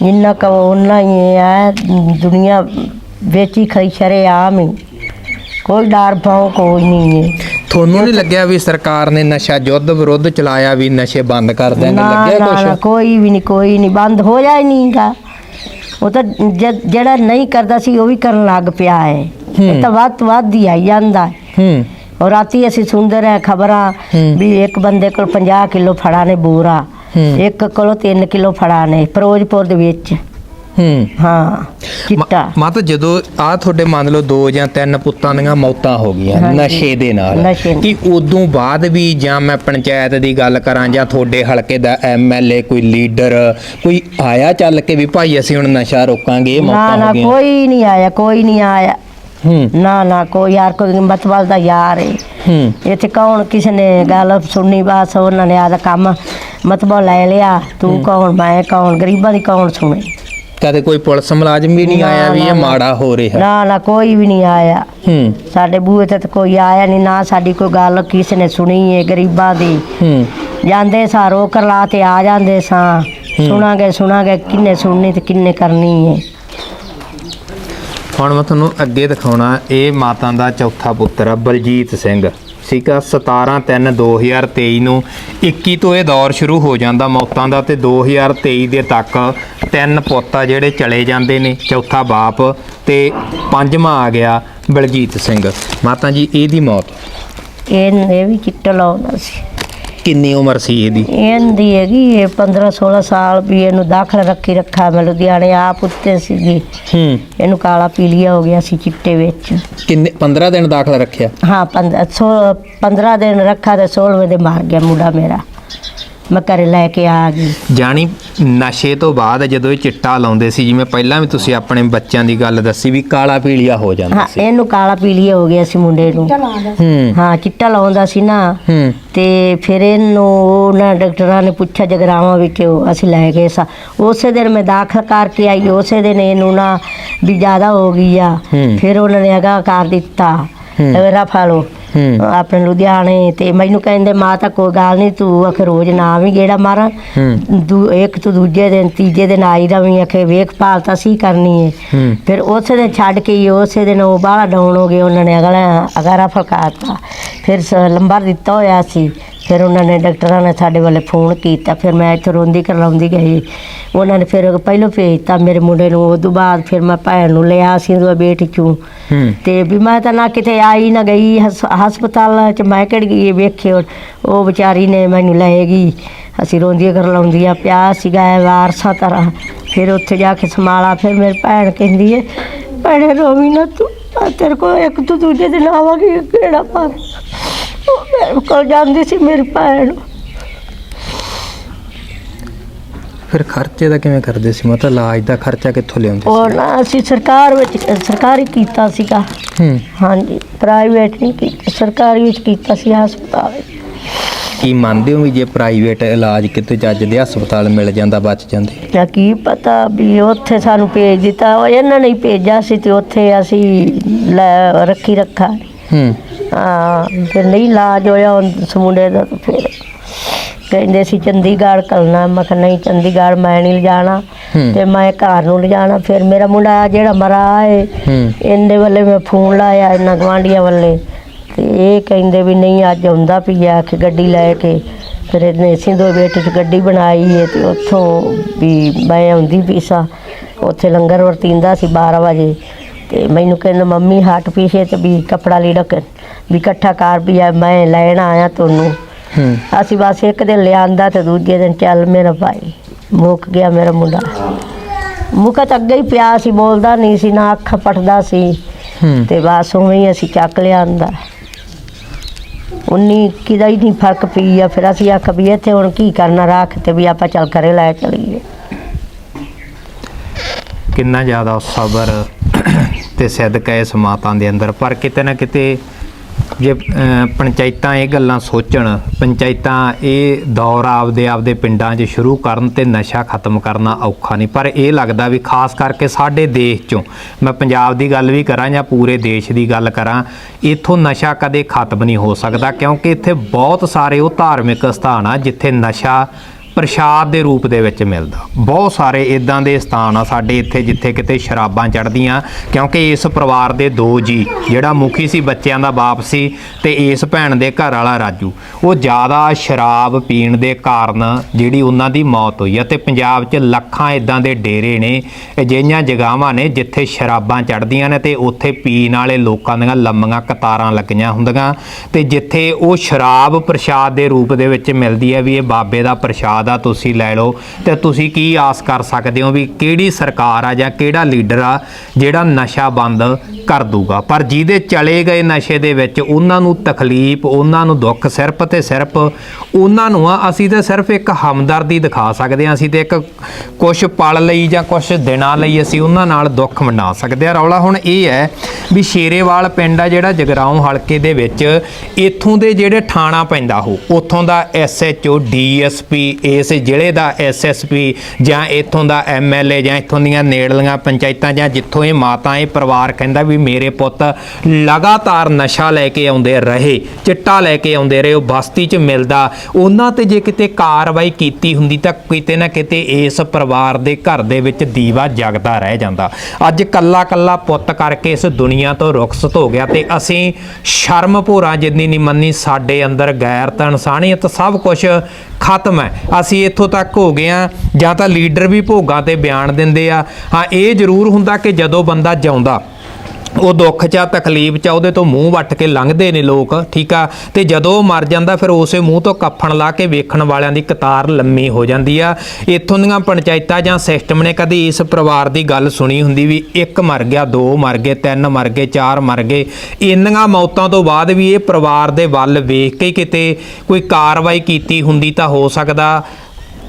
ਜਿੰਨਾ ਕਹੋ ਉਨਾ ਹੀ ਹੈ ਦੁਨੀਆ ਵੇਚੀ ਖਈ ਸ਼ਰੇ ਆਮ ਹੀ। ਕੋਈ ਡਰ ਪਾਉ ਕੋਈ ਨਹੀਂ ਹੈ। ਤੁਹਾਨੂੰ ਨਹੀਂ ਲੱਗਿਆ ਵੀ ਸਰਕਾਰ ਨੇ ਨਸ਼ਾ ਯੁੱਧ ਵਿਰੁੱਧ ਚਲਾਇਆ ਵੀ ਨਸ਼ੇ ਬੰਦ ਕਰ ਦੇਣਗੇ ਲੱਗਿਆ ਕੁਛ? ਕੋਈ ਵੀ ਨਹੀਂ ਕੋਈ ਨਹੀਂ ਬੰਦ ਹੋ ਜਾਏ ਨਹੀਂਗਾ ਉਹ ਤਾਂ ਜਿਹੜਾ ਨਹੀਂ ਕਰਦਾ ਸੀ ਉਹ ਵੀ ਕਰਨ ਲੱਗ ਪਿਆ ਹੈ। ਇਹ ਤਾਂ ਵੱਧ ਵੱਧ ਹੀ ਆਈ ਜਾਂਦਾ। ਹੈ। ਹੂੰ ਔਰ ਰਾਤੀ ਅਸੀਂ ਸੁਣਦੇ ਰਹੇ ਖਬਰਾਂ। ਵੀ ਇੱਕ ਬੰਦੇ ਕੋਲ 50 ਕਿਲੋ ਫੜਾ ਨੇ ਬੂਰਾ। ਇੱਕ ਕੋਲੋਂ 3 ਕਿਲੋ ਫੜਾ ਨੇ ਫਿਰੋਜ਼ਪੁਰ ਦੇ ਵਿੱਚ। ਹੂੰ। ਹਾਂ ਚਿੱਟਾ। ਮਾਤਾ ਜਦੋਂ ਆ ਤੁਹਾਡੇ ਮੰਨ ਲਓ ਦੋ ਜਾਂ ਤਿੰਨ ਪੁੱਤਾਂ ਦੀਆਂ ਮੌਤਾਂ ਹੋ ਗਈਆਂ। ਨਸ਼ੇ ਦੇ ਨਾਲ ਨਸ਼ੇ ਨਾਲ। ਕਿ ਉਦੋਂ ਬਾਅਦ ਵੀ ਜਾਂ ਮੈਂ ਪੰਚਾਇਤ ਦੀ ਗੱਲ ਕਰਾਂ ਜਾਂ ਤੁਹਾਡੇ ਹਲਕੇ ਦਾ ਐਮਐਲਏ ਕੋਈ ਲੀਡਰ ਕੋਈ ਆਇਆ ਚੱਲ ਕੇ ਵੀ ਭਾਈ ਅਸੀਂ ਹੁਣ ਨਸ਼ਾ ਰੋਕਾਂਗੇ ਇਹ ਨਾ ਮੌਤਾਂ ਨਾ ਹੋ ਗਈਆਂ? ਕੋਈ ਨਹੀਂ ਆਇਆ ਕੋਈ ਨਹੀਂ ਆਇਆ। ਹੂੰ। ਨਾ ਨਾ ਕੋਈ ਯਾਰ ਕੋਈ ਮਤਵਾਲ ਦਾ ਯਾਰ ਹੈ ਹੂੰ। ਇੱਥੇ ਕੌਣ ਕਿਸੇ ਨੇ ਗੱਲ ਸੁਣਨੀ ਬਸ ਉਹਨਾਂ ਨੇ ਆਦਾ ਕੰਮ ਮਤਬਲ ਲੈ ਲਿਆ। ਤੂੰ ਕੌਣ ਮੈਂ ਕੌਣ ਗਰੀਬਾਂ ਦੀ ਕੌਣ ਸੁਣੇ? ਕਦੇ ਕੋਈ ਪੁਲਿਸ ਮੁਲਾਜ਼ਮ ਵੀ ਨਹੀਂ ਆਇਆ ਵੀ ਇਹ। ਮਾੜਾ ਹੋ ਰਿਹਾ। ਨਾ ਨਾ ਕੋਈ ਵੀ ਨਹੀਂ ਆਇਆ। ਹੂੰ। ਸਾਡੇ ਬੂਹੇ ਤੇ ਤਾਂ ਕੋਈ ਆਇਆ ਨਹੀਂ ਨਾ ਸਾਡੀ ਕੋਈ ਗੱਲ ਕਿਸੇ ਨੇ ਸੁਣੀ ਹੈ ਗਰੀਬਾਂ ਦੀ। ਹੂੰ। ਜਾਂਦੇ ਸਾਂ ਰੋਕ ਲਾ ਤੇ ਆ ਜਾਂਦੇ ਸਾਂ। ਸੁਣਾਂਗੇ ਸੁਣਾਂਗੇ ਕਿੰਨੇ ਸੁਣਨੀ ਤੇ ਕਿੰਨੇ ਕਰਨੀ ਹੈ ਹੁਣ ਮੈਂ ਤੁਹਾਨੂੰ ਅੱਗੇ ਦਿਖਾਉਣਾ ਇਹ ਮਾਤਾ ਦਾ ਚੌਥਾ ਪੁੱਤਰ ਆ ਬਲਜੀਤ ਸਿੰਘ। ਠੀਕ ਆ 17 3 2023 ਨੂੰ। 21 ਤੋਂ ਇਹ ਦੌਰ ਸ਼ੁਰੂ ਹੋ ਜਾਂਦਾ ਮੌਤਾਂ ਦਾ ਤੇ 2023 ਦੇ ਤੱਕ ਤਿੰਨ ਪੁੱਤ ਆ ਜਿਹੜੇ ਚਲੇ ਜਾਂਦੇ ਨੇ, ਚੌਥਾ ਬਾਪ ਤੇ ਪੰਜਵਾਂ ਆ ਗਿਆ ਬਲਜੀਤ ਸਿੰਘ। ਮਾਤਾ ਜੀ, ਇਹਦੀ ਮੌਤ। ਇਹ ਇਹ ਵੀ ਚਿੱਟਾ ਲਾਉਂਦਾ ਸੀ। ਕਿੰਨੀ ਉਮਰ ਸੀ ਇਹਦੀ? ਇਹਦੀ ਹੈਗੀ ਇਹ 15 16 ਸਾਲ ਵੀ ਇਹਨੂੰ ਦਾਖਲ ਰੱਖੀ ਰੱਖਾ ਮੈਂ ਲੁਧਿਆਣੇ ਆਪ ਉੱਤੇ ਸੀਗੀ। ਹੂੰ। ਇਹਨੂੰ ਕਾਲਾ ਪੀਲੀਆ ਹੋ ਗਿਆ ਸੀ ਚਿੱਟੇ ਵਿੱਚ। ਕਿੰਨੇ 15 ਦਿਨ ਦਾਖਲ ਰੱਖਿਆ? ਹਾਂ 15 ਦਿਨ ਰੱਖਾ ਤੇ 16ਵੇਂ ਦੇ ਮਾਰ ਗਿਆ ਮੁੰਡਾ ਮੇਰਾ। ਮੈਂ ਘਰੇ ਲੈ ਕੇ ਆ ਗਈ। ਜਾਣੀ ਨਸ਼ੇ ਤੋਂ ਬਾਅਦ ਜਦੋਂ ਇਹ ਚਿੱਟਾ ਲਾਉਂਦੇ ਸੀ ਜਿਵੇਂ ਪਹਿਲਾਂ ਵੀ ਤੁਸੀਂ ਆਪਣੇ ਬੱਚਿਆਂ ਦੀ ਗੱਲ ਦੱਸੀ ਵੀ ਕਾਲਾ ਪੀਲੀਆ ਹੋ ਜਾਂਦਾ ਹਾਂ ਸੀ। ਇਹਨੂੰ ਕਾਲਾ ਪੀਲੀਆ ਹੋ ਗਿਆ ਸੀ ਮੁੰਡੇ ਨੂੰ। ਹੂੰ। ਹਾਂ ਚਿੱਟਾ ਲਾਉਂਦਾ ਸੀ ਨਾ। ਹੂੰ। ਤੇ ਫਿਰ ਇਹਨੂੰ ਉਹਨਾਂ ਡਾਕਟਰਾਂ ਨੇ ਪੁੱਛਿਆ ਜਗਰਾਵਾਂ ਵਿੱਚ ਉਹ ਅਸੀਂ ਲੈ ਗਏ ਸਾ। ਉਸੇ ਦਿਨ ਮੈਂ ਦਾਖਲ ਕਰਕੇ ਆਈ ਉਸੇ ਦਿਨ ਇਹਨੂੰ ਨਾ ਵੀ ਜ਼ਿਆਦਾ ਹੋ ਗਈ ਆ। ਹੂੰ। ਫਿਰ ਉਹਨਾਂ ਨੇ ਅਗਾ ਕਰ ਦਿੱਤਾ। ਫਾਲੋ ਹੂੰ ਆਪਣੇ ਲੁਧਿਆਣੇ ਤੇ ਮੈਨੂੰ ਕਹਿੰਦੇ ਮਾਂ ਤਾਂ ਕੋਈ ਗੱਲ ਨਹੀਂ ਤੂੰ ਆਖੇ ਰੋਜ਼ ਨਾ ਵੀ ਗੇੜਾ ਮਾਰਾਂ। ਦੂ ਇੱਕ ਤੋਂ ਦੂਜੇ ਦਿਨ ਤੀਜੇ ਦਿਨ ਆਈ ਰਵੀਂ ਆਖੇ ਵੇਖ ਭਾਲ ਤਾਂ ਸੀ ਕਰਨੀ ਹੈ। ਫਿਰ ਉਸੇ ਦਿਨ ਛੱਡ ਕੇ ਹੀ ਉਸੇ ਦਿਨ ਉਹ ਬਾਹਲਾ ਡਾਊਨ ਹੋ ਗਏ ਉਹਨਾਂ ਨੇ ਅਗਲਾ ਅਗਾਰਾ ਫਕਾਤਾ ਫਿਰ ਲੰਬਰ ਦਿੱਤਾ ਹੋਇਆ ਸੀ। ਫਿਰ ਉਹਨਾਂ ਨੇ ਡਾਕਟਰਾਂ ਨੇ ਸਾਡੇ ਵੱਲੇ ਫੋਨ ਕੀਤਾ ਫਿਰ ਮੈਂ ਇੱਥੇ ਰੋਂਦੀ ਕਰਲਾਉਂਦੀ ਗਈ। ਉਹਨਾਂ ਨੇ ਫਿਰ ਪਹਿਲੋਂ ਭੇਜਤਾ ਮੇਰੇ ਮੁੰਡੇ ਨੂੰ ਉਸ ਤੋਂ ਬਾਅਦ ਫਿਰ ਮੈਂ ਭੈਣ ਨੂੰ ਲਿਆ ਸੀ ਉਹ ਬੇਟੀ ਚੋਂ। ਤੇ ਵੀ ਮੈਂ ਤਾਂ ਨਾ ਕਿਤੇ ਆਈ ਨਾ ਗਈ ਹਸ- ਹਸਪਤਾਲ ਚ ਮੈਂ ਕਿਹੜੀ ਗਈ ਵੇਖੇ ਉਹ- ਵਿਚਾਰੀ ਨੇ ਮੈਨੂੰ ਲੈ ਗਈ। ਅਸੀਂ ਰੋਂਦੀਆਂ ਕਰ ਲਾਉਂਦੀਆਂ ਪਿਆ ਸੀਗਾ ਵਾਰਸਾ ਤਰ੍ਹਾਂ। ਫਿਰ ਉੱਥੇ ਜਾ ਕੇ ਸਮਾਲਾ ਫਿਰ ਮੇਰੀ ਭੈਣ ਕਹਿੰਦੀ ਹੈ ਭੈਣੇ ਰੋਵੀ ਨਾ ਤੂੰ ਆ ਤੇਰੇ ਕੋ ਇੱਕ ਤੋਂ ਦੂਜੇ ਦਿਨ ਆਵਾਂਗੀ ਕਿਹੜਾ ਪਰ ਉਹ ਮੇਰੇ ਕੋਲ ਜਾਂਦੀ ਸੀ ਮੇਰੀ ਭੈਣ। ਫਿਰ ਖਰਚੇ ਦਾ ਕਿਵੇਂ ਕਰਦੇ ਸੀ? ਮਤਲਬ ਇਲਾਜ ਦਾ ਖਰਚਾ ਕਿੱਥੋਂ ਲਿਆਉਂਦੇ ਉਹ ਨਾ ਅਸੀਂ ਸਰਕਾਰ ਵਿੱਚ ਸਰਕਾਰੀ ਕੀਤਾ ਸੀਗਾ। ਸੀ ਹੂੰ। ਹਾਂਜੀ ਪ੍ਰਾਈਵੇਟ ਨਹੀਂ ਕੀਤਾ ਸਰਕਾਰੀ ਵਿੱਚ ਕੀਤਾ ਸੀ ਹਸਪਤਾਲ। ਵਿੱਚ ਕੀ ਮੰਨਦੇ ਹੋ ਵੀ ਜੇ ਪ੍ਰਾਈਵੇਟ ਇਲਾਜ ਕਿਤੇ ਚੱਜ ਦੇ ਹਸਪਤਾਲ ਮਿਲ ਜਾਂਦਾ ਬਚ ਜਾਂਦੇ? ਜਾਂ ਕੀ ਪਤਾ ਵੀ ਉੱਥੇ ਸਾਨੂੰ ਭੇਜ ਦਿੱਤਾ ਉਹ ਇਹਨਾਂ ਨੇ ਹੀ ਭੇਜਿਆ ਸੀ ਤੇ ਉੱਥੇ ਅਸੀਂ ਲੈ ਰੱਖੀ ਰੱਖਾ। ਹੂੰ। ਹਾਂ ਫਿਰ ਨਹੀਂ ਇਲਾਜ ਹੋਇਆ ਉਸ ਮੁੰਡੇ ਦਾ ਤਾਂ ਫਿਰ ਕਹਿੰਦੇ ਸੀ ਚੰਡੀਗੜ੍ਹ ਕਰਨਾ ਮੈਂ ਕਿਹਾ ਨਹੀਂ ਚੰਡੀਗੜ੍ਹ ਮੈਂ ਨਹੀਂ ਲਿਜਾਣਾ। ਹੂੰ। ਤੇ ਮੈਂ ਘਰ ਨੂੰ ਲਿਜਾਣਾ। ਫਿਰ ਮੇਰਾ ਮੁੰਡਾ ਜਿਹੜਾ ਮਰਾ ਹੈ ਹੂੰ। ਇਹਦੇ ਵੱਲੇ ਮੈਂ ਫੋਨ ਲਾਇਆ ਇਹਨਾਂ ਗਵਾਂਢੀਆਂ ਵੱਲੇ। ਤੇ ਇਹ ਕਹਿੰਦੇ ਵੀ ਨਹੀਂ ਅੱਜ ਆਉਂਦਾ ਪਿਆ ਕਿ ਗੱਡੀ ਲੈ ਕੇ। ਫਿਰ ਇਹਨੇ ਸਿੰਧੂ ਬੇਟੇ ਚ ਗੱਡੀ ਬਣਾਈ ਹੈ ਤੇ ਉੱਥੋਂ ਵੀ ਮੈਂ ਆਉਂਦੀ ਪੀਸਾ। ਉੱਥੇ ਲੰਗਰ ਵਰਤੀਂਦਾ ਸੀ 12 ਵਜੇ। ਤੇ ਮੈਨੂੰ ਕਹਿੰਦਾ ਮੰਮੀ ਹਟ ਪੀਛੇ ਤੇ ਵੀ ਕਪੜਾ ਲੀੜਾ ਕਰ ਵੀ ਇਕੱਠਾ ਕਰ ਵੀ ਆ ਮੈਂ ਲੈਣ ਆਇਆ ਤੁਹਾਨੂੰ। ਹੂੰ। ਅਸੀਂ ਬਸ ਇੱਕ ਦਿਨ ਲਿਆਂਦਾ ਤੇ ਦੂਜੇ ਦਿਨ ਚੱਲ ਮੇਰਾ ਭਾਈ ਮੁੱਕ ਗਿਆ ਮੇਰਾ ਮੁੰਡਾ। ਮੁੱਕਾ ਤਾਂ ਅੱਗੇ ਹੀ ਪਿਆ ਸੀ ਬੋਲਦਾ ਨਹੀਂ ਸੀ ਨਾ ਅੱਖ ਪਟਦਾ ਸੀ। ਹੂੰ। ਤੇ ਬਸ ਉਵੇਂ ਹੀ ਅਸੀਂ ਚੱਕ ਲਿਆਂਦਾ। ਉਨੀ ਕਿਦਾ ਹੀ ਨਹੀਂ ਫ਼ਰਕ ਪਈ ਆ ਫਿਰ ਅਸੀਂ ਆਖ ਵੀ ਇੱਥੇ ਹੁਣ ਕੀ ਕਰਨਾ ਰੱਖ ਤੇ ਵੀ ਆਪਾਂ ਚੱਲ ਕਰੇ ਲੈ ਚਲੀਏ। ਕਿੰਨਾ ਜ਼ਿਆਦਾ ਸਬਰ ਤੇ ਸਦਕਾ ਇਸ ਮਾਤਾ ਦੇ ਅੰਦਰ ਪਰ ਕਿਤੇ ਨਾ ਕਿਤੇ ਜੇ ਪੰਚਾਇਤਾਂ ਇਹ ਗੱਲਾਂ ਸੋਚਣ, ਪੰਚਾਇਤਾਂ ਇਹ ਦੌਰ ਆਪਦੇ ਆਪਦੇ ਪਿੰਡਾਂ 'ਚ ਸ਼ੁਰੂ ਕਰਨ ਤੇ ਨਸ਼ਾ ਖਤਮ ਕਰਨਾ ਔਖਾ ਨਹੀਂ। ਪਰ ਇਹ ਲੱਗਦਾ ਵੀ ਖਾਸ ਕਰਕੇ ਸਾਡੇ ਦੇਸ਼ 'ਚੋਂ, ਮੈਂ ਪੰਜਾਬ ਦੀ ਗੱਲ ਵੀ ਕਰਾਂ ਜਾਂ ਪੂਰੇ ਦੇਸ਼ ਦੀ ਗੱਲ ਕਰਾਂ, ਇੱਥੋਂ ਨਸ਼ਾ ਕਦੇ ਖਤਮ ਨਹੀਂ ਹੋ ਸਕਦਾ ਕਿਉਂਕਿ ਇੱਥੇ ਬਹੁਤ ਸਾਰੇ ਉਹ ਧਾਰਮਿਕ ਸਥਾਨ ਆ ਜਿੱਥੇ ਨਸ਼ਾ ਪ੍ਰਸ਼ਾਦ ਦੇ ਰੂਪ ਦੇ ਵਿੱਚ ਮਿਲਦਾ। ਬਹੁਤ ਸਾਰੇ ਇਦਾਂ ਦੇ ਸਥਾਨ ਆ ਸਾਡੇ ਇੱਥੇ ਜਿੱਥੇ ਕਿਤੇ ਸ਼ਰਾਬਾਂ ਚੜਦੀਆਂ ਕਿਉਂਕਿ ਇਸ ਪਰਿਵਾਰ ਦੇ ਦੋ ਜੀ, ਜਿਹੜਾ ਮੁਖੀ ਸੀ, ਬੱਚਿਆਂ ਦਾ ਬਾਪ ਸੀ ਤੇ ਇਸ ਭੈਣ ਦੇ ਘਰ ਵਾਲਾ ਰਾਜੂ, ਉਹ ਜ਼ਿਆਦਾ ਸ਼ਰਾਬ ਪੀਣ ਦੇ ਕਾਰਨ ਜਿਹੜੀ ਉਹਨਾਂ ਦੀ ਮੌਤ ਹੋਈ ਆ ਤੇ ਪੰਜਾਬ 'ਚ ਲੱਖਾਂ ਇਦਾਂ ਦੇ ਡੇਰੇ ਨੇ, ਅਜਿਹੀਆਂ ਜਗ੍ਹਾਵਾਂ ਨੇ ਜਿੱਥੇ ਸ਼ਰਾਬਾਂ ਚੜਦੀਆਂ ਨੇ ਤੇ ਉੱਥੇ ਪੀਣ ਵਾਲੇ ਲੋਕਾਂ ਦੀਆਂ ਲੰਮੀਆਂ ਕਤਾਰਾਂ ਲੱਗੀਆਂ ਹੁੰਦੀਆਂ ਤੇ ਜਿੱਥੇ ਉਹ ਸ਼ਰਾਬ ਪ੍ਰਸ਼ਾਦ ਦੇ ਰੂਪ ਦੇ ਵਿੱਚ ਮਿਲਦੀ ਹੈ ਵੀ ਇਹ ਬਾਬੇ ਦਾ ਪ੍ਰਸ਼ਾਦ ਆ ਤੁਸੀਂ ਲੈ ਲਓ ਤੇ ਤੁਸੀਂ ਕੀ ਆਸ ਕਰ ਸਕਦੇ ਹੋ ਵੀ ਕਿਹੜੀ ਸਰਕਾਰ ਆ ਜਾਂ ਕਿਹੜਾ ਲੀਡਰ ਆ ਜਿਹੜਾ ਨਸ਼ਾ ਬੰਦ ਕਰ ਦੂਗਾ? ਪਰ ਜਿਹਦੇ ਚਲੇ ਗਏ ਨਸ਼ੇ ਦੇ ਵਿੱਚ, ਉਹਨਾਂ ਨੂੰ ਤਕਲੀਫ, ਉਹਨਾਂ ਨੂੰ ਦੁੱਖ ਸਿਰਫ ਤੇ ਸਿਰਫ ਉਹਨਾਂ ਨੂੰ ਆ। ਅਸੀਂ ਤਾਂ ਸਿਰਫ ਇੱਕ ਹਮਦਰਦੀ ਦਿਖਾ ਸਕਦੇ ਹਾਂ। ਅਸੀਂ ਤੇ ਇੱਕ ਕੁਝ ਪਲ ਲਈ ਜਾਂ ਕੁਝ ਦਿਨਾਂ ਲਈ ਅਸੀਂ ਉਹਨਾਂ ਨਾਲ ਦੁੱਖ ਵੰਡਾ ਸਕਦੇ ਹਾਂ। ਰੌਲਾ ਹੁਣ ਇਹ ਹੈ ਵੀ ਸ਼ੇਰੇਵਾਲ ਪਿੰਡ ਆ ਜਿਹੜਾ ਜਗਰਾਉਂ ਹਲਕੇ ਦੇ ਵਿੱਚ, ਇੱਥੋਂ ਦੇ ਜਿਹੜੇ ਥਾਣਾ ਪੈਂਦਾ ਉਹ, ਉੱਥੋਂ ਦਾ ਐਸਐਚਓ ਡੀਐਸਪੀ ਇਸ ਜ਼ਿਲ੍ਹੇ ਦਾ ਐਸਐਸਪੀ ਜਾਂ ਇੱਥੋਂ ਦਾ ਐਮਐਲਏ ਜਾਂ ਇੱਥੋਂ ਦੀਆਂ ਨੇੜਲੀਆਂ ਪੰਚਾਇਤਾਂ ਜਾਂ ਜਿੱਥੋਂ ਇਹ ਮਾਤਾ, ਇਹ ਪਰਿਵਾਰ ਕਹਿੰਦਾ ਵੀ ਮੇਰੇ ਪੁੱਤ ਲਗਾਤਾਰ ਨਸ਼ਾ ਲੈ ਕੇ ਆਉਂਦੇ ਰਹੇ, ਚਿੱਟਾ ਲੈ ਕੇ ਆਉਂਦੇ ਰਹੇ, ਉਹ ਬਸਤੀ 'ਚ ਮਿਲਦਾ। ਉਹਨਾਂ ਤੇ ਜੇ ਕਿਤੇ ਕਾਰਵਾਈ ਕੀਤੀ ਹੁੰਦੀ ਤਾਂ ਕਿਤੇ ਨਾ ਕਿਤੇ ਇਸ ਪਰਿਵਾਰ ਦੇ ਘਰ ਦੇ ਵਿੱਚ ਦੀਵਾ ਜਗਦਾ ਰਹਿ ਜਾਂਦਾ। ਅੱਜ ਕੱਲਾ ਕੱਲਾ ਪੁੱਤ ਕਰਕੇ ਇਸ ਦੁਨੀਆ ਤੋਂ ਰੁਖਸਤ ਹੋ ਗਿਆ ਤੇ ਅਸੀਂ ਸ਼ਰਮ ਭੋਰਾ ਜਿੰਨੀ ਨਹੀਂ ਮੰਨੀ, ਸਾਡੇ ਅੰਦਰ ਗੈਰਤ ਇਨਸਾਨੀਅਤ ਸਭ ਕੁਝ ਖਤਮ ਹੈ। ਅਸੀਂ ਇੱਥੋਂ ਤੱਕ ਹੋ ਗਏ ਆ ਜਾਂ ਤਾਂ ਲੀਡਰ ਵੀ ਭੋਗਾਂ ਤੇ ਬਿਆਨ ਦਿੰਦੇ ਆ। ਹਾਂ, ਇਹ ਜ਼ਰੂਰ ਹੁੰਦਾ ਕਿ ਜਦੋਂ ਬੰਦਾ ਜਾਉਂਦਾ। ਉਹ ਦੁੱਖ ਚ ਆ, ਤਕਲੀਫ ਚ ਆ, ਉਹਦੇ ਤੋਂ ਮੂੰਹ ਵੱਟ ਕੇ ਲੰਘਦੇ ਨੇ ਲੋਕ ਠੀਕ ਆ? ਤੇ ਜਦੋਂ ਉਹ ਮਰ ਜਾਂਦਾ ਫਿਰ ਉਸੇ ਮੂੰਹ ਤੋਂ ਕੱਫਣ ਲਾ ਕੇ ਵੇਖਣ ਵਾਲਿਆਂ ਦੀ ਕਤਾਰ ਲੰਮੀ ਹੋ ਜਾਂਦੀ ਆ। ਇੱਥੋਂ ਦੀਆਂ ਪੰਚਾਇਤਾਂ ਜਾਂ ਸਿਸਟਮ ਨੇ ਕਦੀ ਇਸ ਪਰਿਵਾਰ ਦੀ ਗੱਲ ਸੁਣੀ ਹੁੰਦੀ ਵੀ ਇੱਕ ਮਰ ਗਿਆ ਦੋ ਮਰ ਗਏ ਤਿੰਨ ਮਰ ਗਏ ਚਾਰ ਮਰ ਗਏ। ਇੰਨੀਆਂ ਮੌਤਾਂ ਤੋਂ ਬਾਅਦ ਵੀ ਇਹ ਪਰਿਵਾਰ ਦੇ ਵੱਲ ਵੇਖ ਕੇ ਕਿਤੇ ਕੋਈ ਕਾਰਵਾਈ ਕੀਤੀ ਹੁੰਦੀ ਤਾਂ ਹੋ ਸਕਦਾ।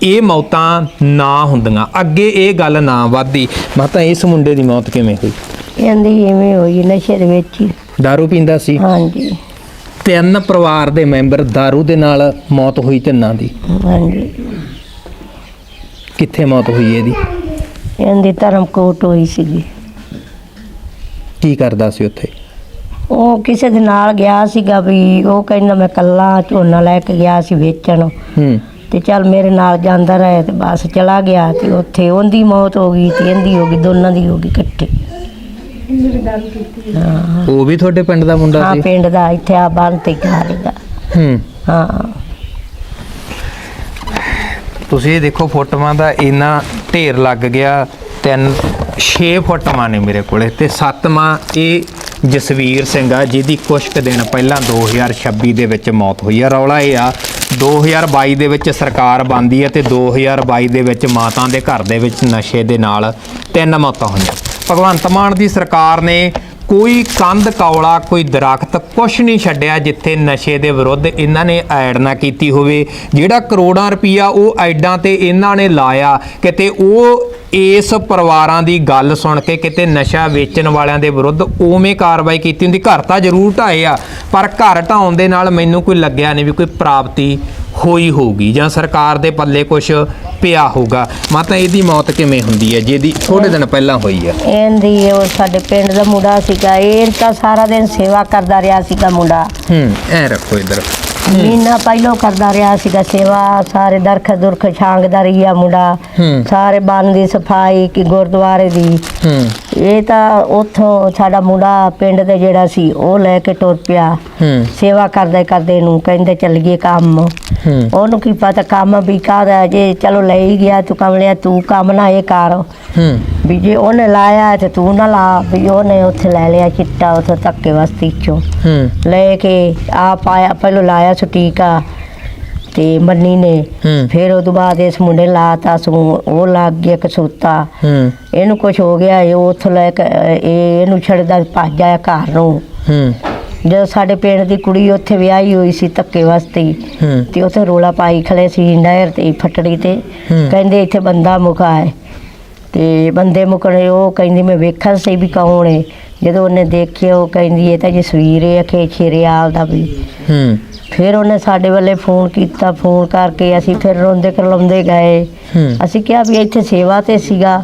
ਇਹ ਮੌਤਾਂ ਨਾ ਹੁੰਦੀਆਂ। ਅੱਗੇ ਇਹ ਗੱਲ ਨਾ ਵੱਧਦੀ। ਮਾਤਾ ਇਸ ਮੁੰਡੇ ਦੀ ਮੌਤ ਕਿਵੇਂ ਹੋਈ? ਕਹਿੰਦੀ ਐਵੇਂ ਹੋਈ ਨਸ਼ੇ ਦੇ ਵਿੱਚ ਹੀ। ਦਾਰੂ ਪੀਂਦਾ ਸੀ। ਹਾਂਜੀ। ਤਿੰਨ ਪਰਿਵਾਰ ਦੇ ਮੈਂਬਰ ਦਾਰੂ ਦੇ ਨਾਲ ਮੌਤ ਹੋਈ ਤਿੰਨਾਂ ਦੀ। ਹਾਂਜੀ। ਕਿੱਥੇ ਮੌਤ ਹੋਈ ਇਹਦੀ? ਇਹਦੀ ਧਰਮਕੋਟ ਹੋਈ ਸੀਗੀ। ਕੀ ਕਰਦਾ ਸੀ ਉੱਥੇ? ਉਹ ਕਿਸੇ ਦੇ ਨਾਲ ਗਿਆ ਸੀਗਾ ਵੀ ਉਹ ਕਹਿੰਦਾ ਮੈਂ ਕੱਲਾ ਝੋਨਾ ਲੈ ਕੇ ਗਿਆ ਸੀ ਵੇਚਣ। ਹੂੰ। ਤੇ ਚੱਲ ਮੇਰੇ ਨਾਲ ਜਾਂਦਾ ਰਹੇ ਤੇ ਬਸ ਚਲਾ ਗਿਆ ਤੇ ਉੱਥੇ ਉਹਦੀ ਮੌਤ ਹੋ ਗਈ ਤੇ ਇਹਦੀ ਹੋ ਗਈ ਦੋਨਾਂ ਦੀ ਹੋ ਗਈ ਇਕੱਠੀ। ਹਾਂ। ਉਹ ਵੀ ਤੁਹਾਡੇ ਪਿੰਡ ਦਾ ਮੁੰਡਾ ਹਾਂ ਸੀ? ਪਿੰਡ ਦਾ ਇੱਥੇ ਆ ਬੰਨ ਤੇ ਘਰ ਦਾ ਹੂੰ। ਹਾਂ। ਤੁਸੀਂ ਇਹ ਦੇਖੋ ਫੋਟੋਆਂ ਦਾ ਇੰਨਾ ਢੇਰ ਲੱਗ ਗਿਆ ਤਿੰਨ 6 ਫੋਟੋਆਂ ਨੇ ਮੇਰੇ ਕੋਲੇ ਤੇ ਸੱਤਵਾਂ ਇਹ ਜਸਵੀਰ ਸਿੰਘ ਆ ਜਿਹਦੀ ਕੁਝ ਕੁ ਦਿਨ ਪਹਿਲਾਂ 2026 ਦੇ ਵਿੱਚ ਮੌਤ ਹੋਈ ਆ। ਰੌਲਾ ਇਹ ਆ 2022 ਦੇ ਵਿੱਚ ਸਰਕਾਰ ਬਣਦੀ ਹੈ ਤੇ 2022 ਦੇ ਵਿੱਚ ਮਾਤਾ ਦੇ ਘਰ ਦੇ ਵਿੱਚ ਨਸ਼ੇ ਦੇ ਨਾਲ ਤਿੰਨ ਮੌਤਾਂ ਹੋਈਆਂ। ਭਗਵੰਤ ਮਾਨ ਦੀ ਸਰਕਾਰ ਨੇ ਕੋਈ ਕੰਧ ਕੌਲਾ, ਕੋਈ ਦਰਖਤ ਕੁਛ ਨਹੀਂ ਛੱਡਿਆ ਜਿੱਥੇ ਨਸ਼ੇ ਦੇ ਵਿਰੁੱਧ ਇਹਨਾਂ ਨੇ ਐਡ ਨਾ ਕੀਤੀ ਹੋਵੇ। ਜਿਹੜਾ ਕਰੋੜਾਂ ਰੁਪਈਆ ਉਹ ਐਡਾਂ ਤੇ ਇਹਨਾਂ ਨੇ ਲਾਇਆ, ਕਿਤੇ ਉਹ ਇਸ ਪਰਿਵਾਰਾਂ ਦੀ ਗੱਲ ਸੁਣ ਕੇ ਕਿਤੇ ਨਸ਼ਾ ਵੇਚਣ ਵਾਲਿਆਂ ਦੇ ਵਿਰੁੱਧ ਉਵੇਂ ਕਾਰਵਾਈ ਕੀਤੀ ਹੁੰਦੀ। ਘਰ ਤਾਂ ਜ਼ਰੂਰ ਢਾਏ ਆ, ਪਰ ਘਰ ਢਾਉਣ ਦੇ ਨਾਲ ਮੈਨੂੰ ਕੋਈ ਲੱਗਿਆ ਨਹੀਂ ਵੀ ਕੋਈ ਪ੍ਰਾਪਤੀ ਹੋਈ ਹੋਊਗੀ ਜਾਂ ਸਰਕਾਰ ਦੇ ਪੱਲੇ ਕੁਝ ਪਿਆ ਹੋਊਗਾ। ਮਾਤਾ ਇਹਦੀ ਮੌਤ ਕਿਵੇਂ ਹੁੰਦੀ ਹੈ? ਜਿਹਦੀ ਥੋੜੇ ਦਿਨ ਪਹਿਲਾਂ ਹੋਈ ਆ ਇਹਦੀ ਉਹ ਸਾਡੇ ਪਿੰਡ ਦਾ ਮੁੰਡਾ ਸੀਗਾ। ਇਹ ਤਾਂ ਸਾਰਾ ਦਿਨ ਸੇਵਾ ਕਰਦਾ ਰਿਹਾ ਸੀਗਾ ਮੁੰਡਾ। ਹੂੰ ਐ ਰੱਖੋ ਇਧਰ। ਮਹੀਨਾ ਪਹਿਲੋਂ ਕਰਦਾ ਰਿਹਾ ਸੀਗਾ ਸੇਵਾ। ਸਾਰੇ ਦਰਖ ਦੁਰਖ ਛਾਂਗਦਾ ਰਿਹਾ ਮੁੰਡਾ। ਹੂੰ। ਸਾਰੇ ਬੰਨ ਦੀ ਸਫ਼ਾਈ ਕਿ ਗੁਰਦੁਆਰੇ ਦੀ। ਹੂੰ। ਇਹ ਤਾਂ ਉੱਥੋਂ ਸਾਡਾ ਮੁੰਡਾ ਪਿੰਡ ਦੇ ਜਿਹੜਾ ਸੀ ਉਹ ਲੈ ਕੇ ਟੁਰ ਪਿਆ। ਹੂੰ। ਸੇਵਾ ਕਰਦੇ ਕਰਦੇ ਨੂੰ ਕਹਿੰਦੇ ਚੱਲ ਗਏ ਕੰਮ। ਹੂੰ। ਉਹਨੂੰ ਕੀ ਪਤਾ ਕੰਮ ਵੀ ਕਾਹਦਾ ਜੇ ਚਲੋ ਲੈ ਹੀ ਗਿਆ ਤੂੰ ਕਮਲਿਆ ਤੂੰ ਕੰਮ ਨਾ ਇਹ ਕਰ। ਹੂੰ। ਵੀ ਜੇ ਉਹਨੇ ਲਾਇਆ ਤੇ ਤੂੰ ਨਾ ਲਾ ਵੀ ਉਹਨੇ ਉੱਥੇ ਲੈ ਲਿਆ ਚਿੱਟਾ ਉੱਥੇ ਧੱਕੇ ਵਸਤੀ ਚੋਂ ਹੂੰ। ਲੈ ਕੇ ਆ ਪਾਇਆ ਪਹਿਲੋਂ ਲਾਇਆ ਸੁ ਟੀਕਾ ਤੇ ਮੰਨੀ ਨੇ। ਫਿਰ ਉਹ ਤੋਂ ਬਾਅਦ ਇਸ ਮੁੰਡੇ ਲਾਤਾ ਸੂ ਉਹ ਲੱਗ ਗਿਆ ਕਸੂਤਾ ਇਹਨੂੰ ਕੁਝ ਹੋ ਗਿਆ ਇਹ ਉੱਥੋਂ ਲੈ ਕੇ ਇਹ ਇਹਨੂੰ ਛੱਡਦਾ ਭੱਜ ਆਇਆ ਘਰ ਨੂੰ। ਜਦੋਂ ਸਾਡੇ ਪਿੰਡ ਦੀ ਕੁੜੀ ਉੱਥੇ ਵਿਆਹੀ ਹੋਈ ਸੀ ਧੱਕੇ ਵਾਸਤੇ ਤੇ ਉੱਥੇ ਰੋਲਾ ਪਾਈ ਖਲੇ ਸੀ ਨਹਿਰ ਤੇ ਫਟੜੀ ਤੇ। ਕਹਿੰਦੇ ਇੱਥੇ ਬੰਦਾ ਮੁਕਾ ਹੈ। ਤੇ ਬੰਦੇ ਮੁਕਣੇ ਉਹ ਕਹਿੰਦੀ ਮੈਂ ਵੇਖਣ ਸੀ ਵੀ ਕੌਣ ਹੈ ਜਦੋਂ ਉਹਨੇ ਦੇਖਿਆ ਉਹ ਕਹਿੰਦੀ ਇਹ ਤਾਂ ਜਸਵੀਰ ਹੈ ਕਿ ਛੇਰਿਆਲ ਦਾ ਵੀ। ਹੂੰ। ਫਿਰ ਉਹਨੇ ਸਾਡੇ ਵੱਲੇ ਫੋਨ ਕੀਤਾ ਫੋਨ ਕਰਕੇ ਅਸੀਂ ਫਿਰ ਰੋਂਦੇ ਕਰਲਾਉਂਦੇ ਗਏ। ਹੂੰ। ਅਸੀਂ ਕਿਹਾ ਵੀ ਇੱਥੇ ਸੇਵਾ ਤੇ ਸੀਗਾ।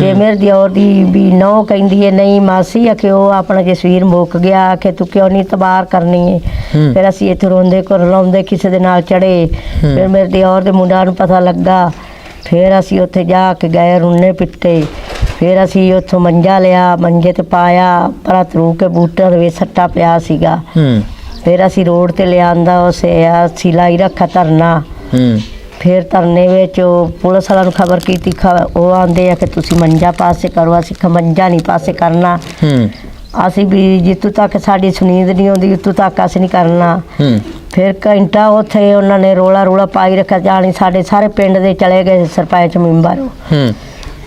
ਤੇ ਮੇਰੇ ਦਿਓਰ ਦੀ ਵੀ ਨੋ ਕਹਿੰਦੀ ਹੈ ਨਹੀਂ ਮਾਸੀ ਆਖੇ ਉਹ ਆਪਣਾ ਜਸਵੀਰ ਮੁੱਕ ਗਿਆ ਆਖੇ ਤੂੰ ਕਿਉਂ ਨਹੀਂ ਤਬਾਰ ਕਰਨੀ ਹੈ ਹੂੰ। ਫਿਰ ਅਸੀਂ ਇੱਥੇ ਰੋਂਦੇ ਕਰ ਲਾਉਂਦੇ ਕਿਸੇ ਦੇ ਨਾਲ ਚੜੇ ਫਿਰ ਮੇਰੇ ਦਿਓਰ ਦੇ ਮੁੰਡਿਆਂ ਨੂੰ ਪਤਾ ਲੱਗਾ। ਫਿਰ ਅਸੀਂ ਉੱਥੇ ਜਾ ਕੇ ਗਏ ਰੁੰਨੇ ਪਿੱਟੇ। ਫਿਰ ਅਸੀਂ ਉੱਥੋਂ ਮੰਜਾ ਲਿਆ ਮੰਜੇ ਤੇ ਪਾਇਆ ਪਰਾ ਤਰੂ ਕੇ ਬੂਟਿਆਂ ਦੇ ਵਿੱਚ ਸੱਟਾ ਪਿਆ ਸੀਗਾ। ਹੂੰ। ਫਿਰ ਅਸੀਂ ਰੋਡ ਤੇ ਲਿਆਂਦਾ ਉਸੇ ਅਸੀਂ ਲਾਈ ਰੱਖਾ ਧਰਨਾ। ਹੂੰ। ਫਿਰ ਧਰਨੇ ਵਿੱਚ ਉਹ ਪੁਲਿਸ ਵਾਲਿਆਂ ਨੂੰ ਖਬਰ ਕੀਤੀ ਖ- ਉਹ ਆਂਦੇ ਆ ਕਿ ਤੁਸੀਂ ਮੰਜਾ ਪਾਸੇ ਕਰੋ ਅਸੀਂ ਖ ਮੰਜਾ ਨਹੀਂ ਪਾਸੇ ਕਰਨਾ। ਹੂੰ। ਅਸੀਂ ਵੀ ਜਿੱਥੋਂ ਤੱਕ ਸਾਡੀ ਸੁਨੀਂਦ ਨਹੀਂ ਆਉਂਦੀ ਉੱਥੋਂ ਤੱਕ ਅਸੀਂ ਨਹੀਂ ਕਰਨਾ। ਹੂੰ। ਫਿਰ ਘੰਟਾ ਉੱਥੇ ਉਹਨਾਂ ਨੇ ਰੋਲਾ ਰੋਲਾ ਪਾਈ ਰੱਖਿਆ ਜਾਣੀ ਸਾਡੇ ਸਾਰੇ ਪਿੰਡ ਦੇ ਚਲੇ ਗਏ ਸਰਪੰਚ ਮੈਂਬਰ। ਹੂੰ।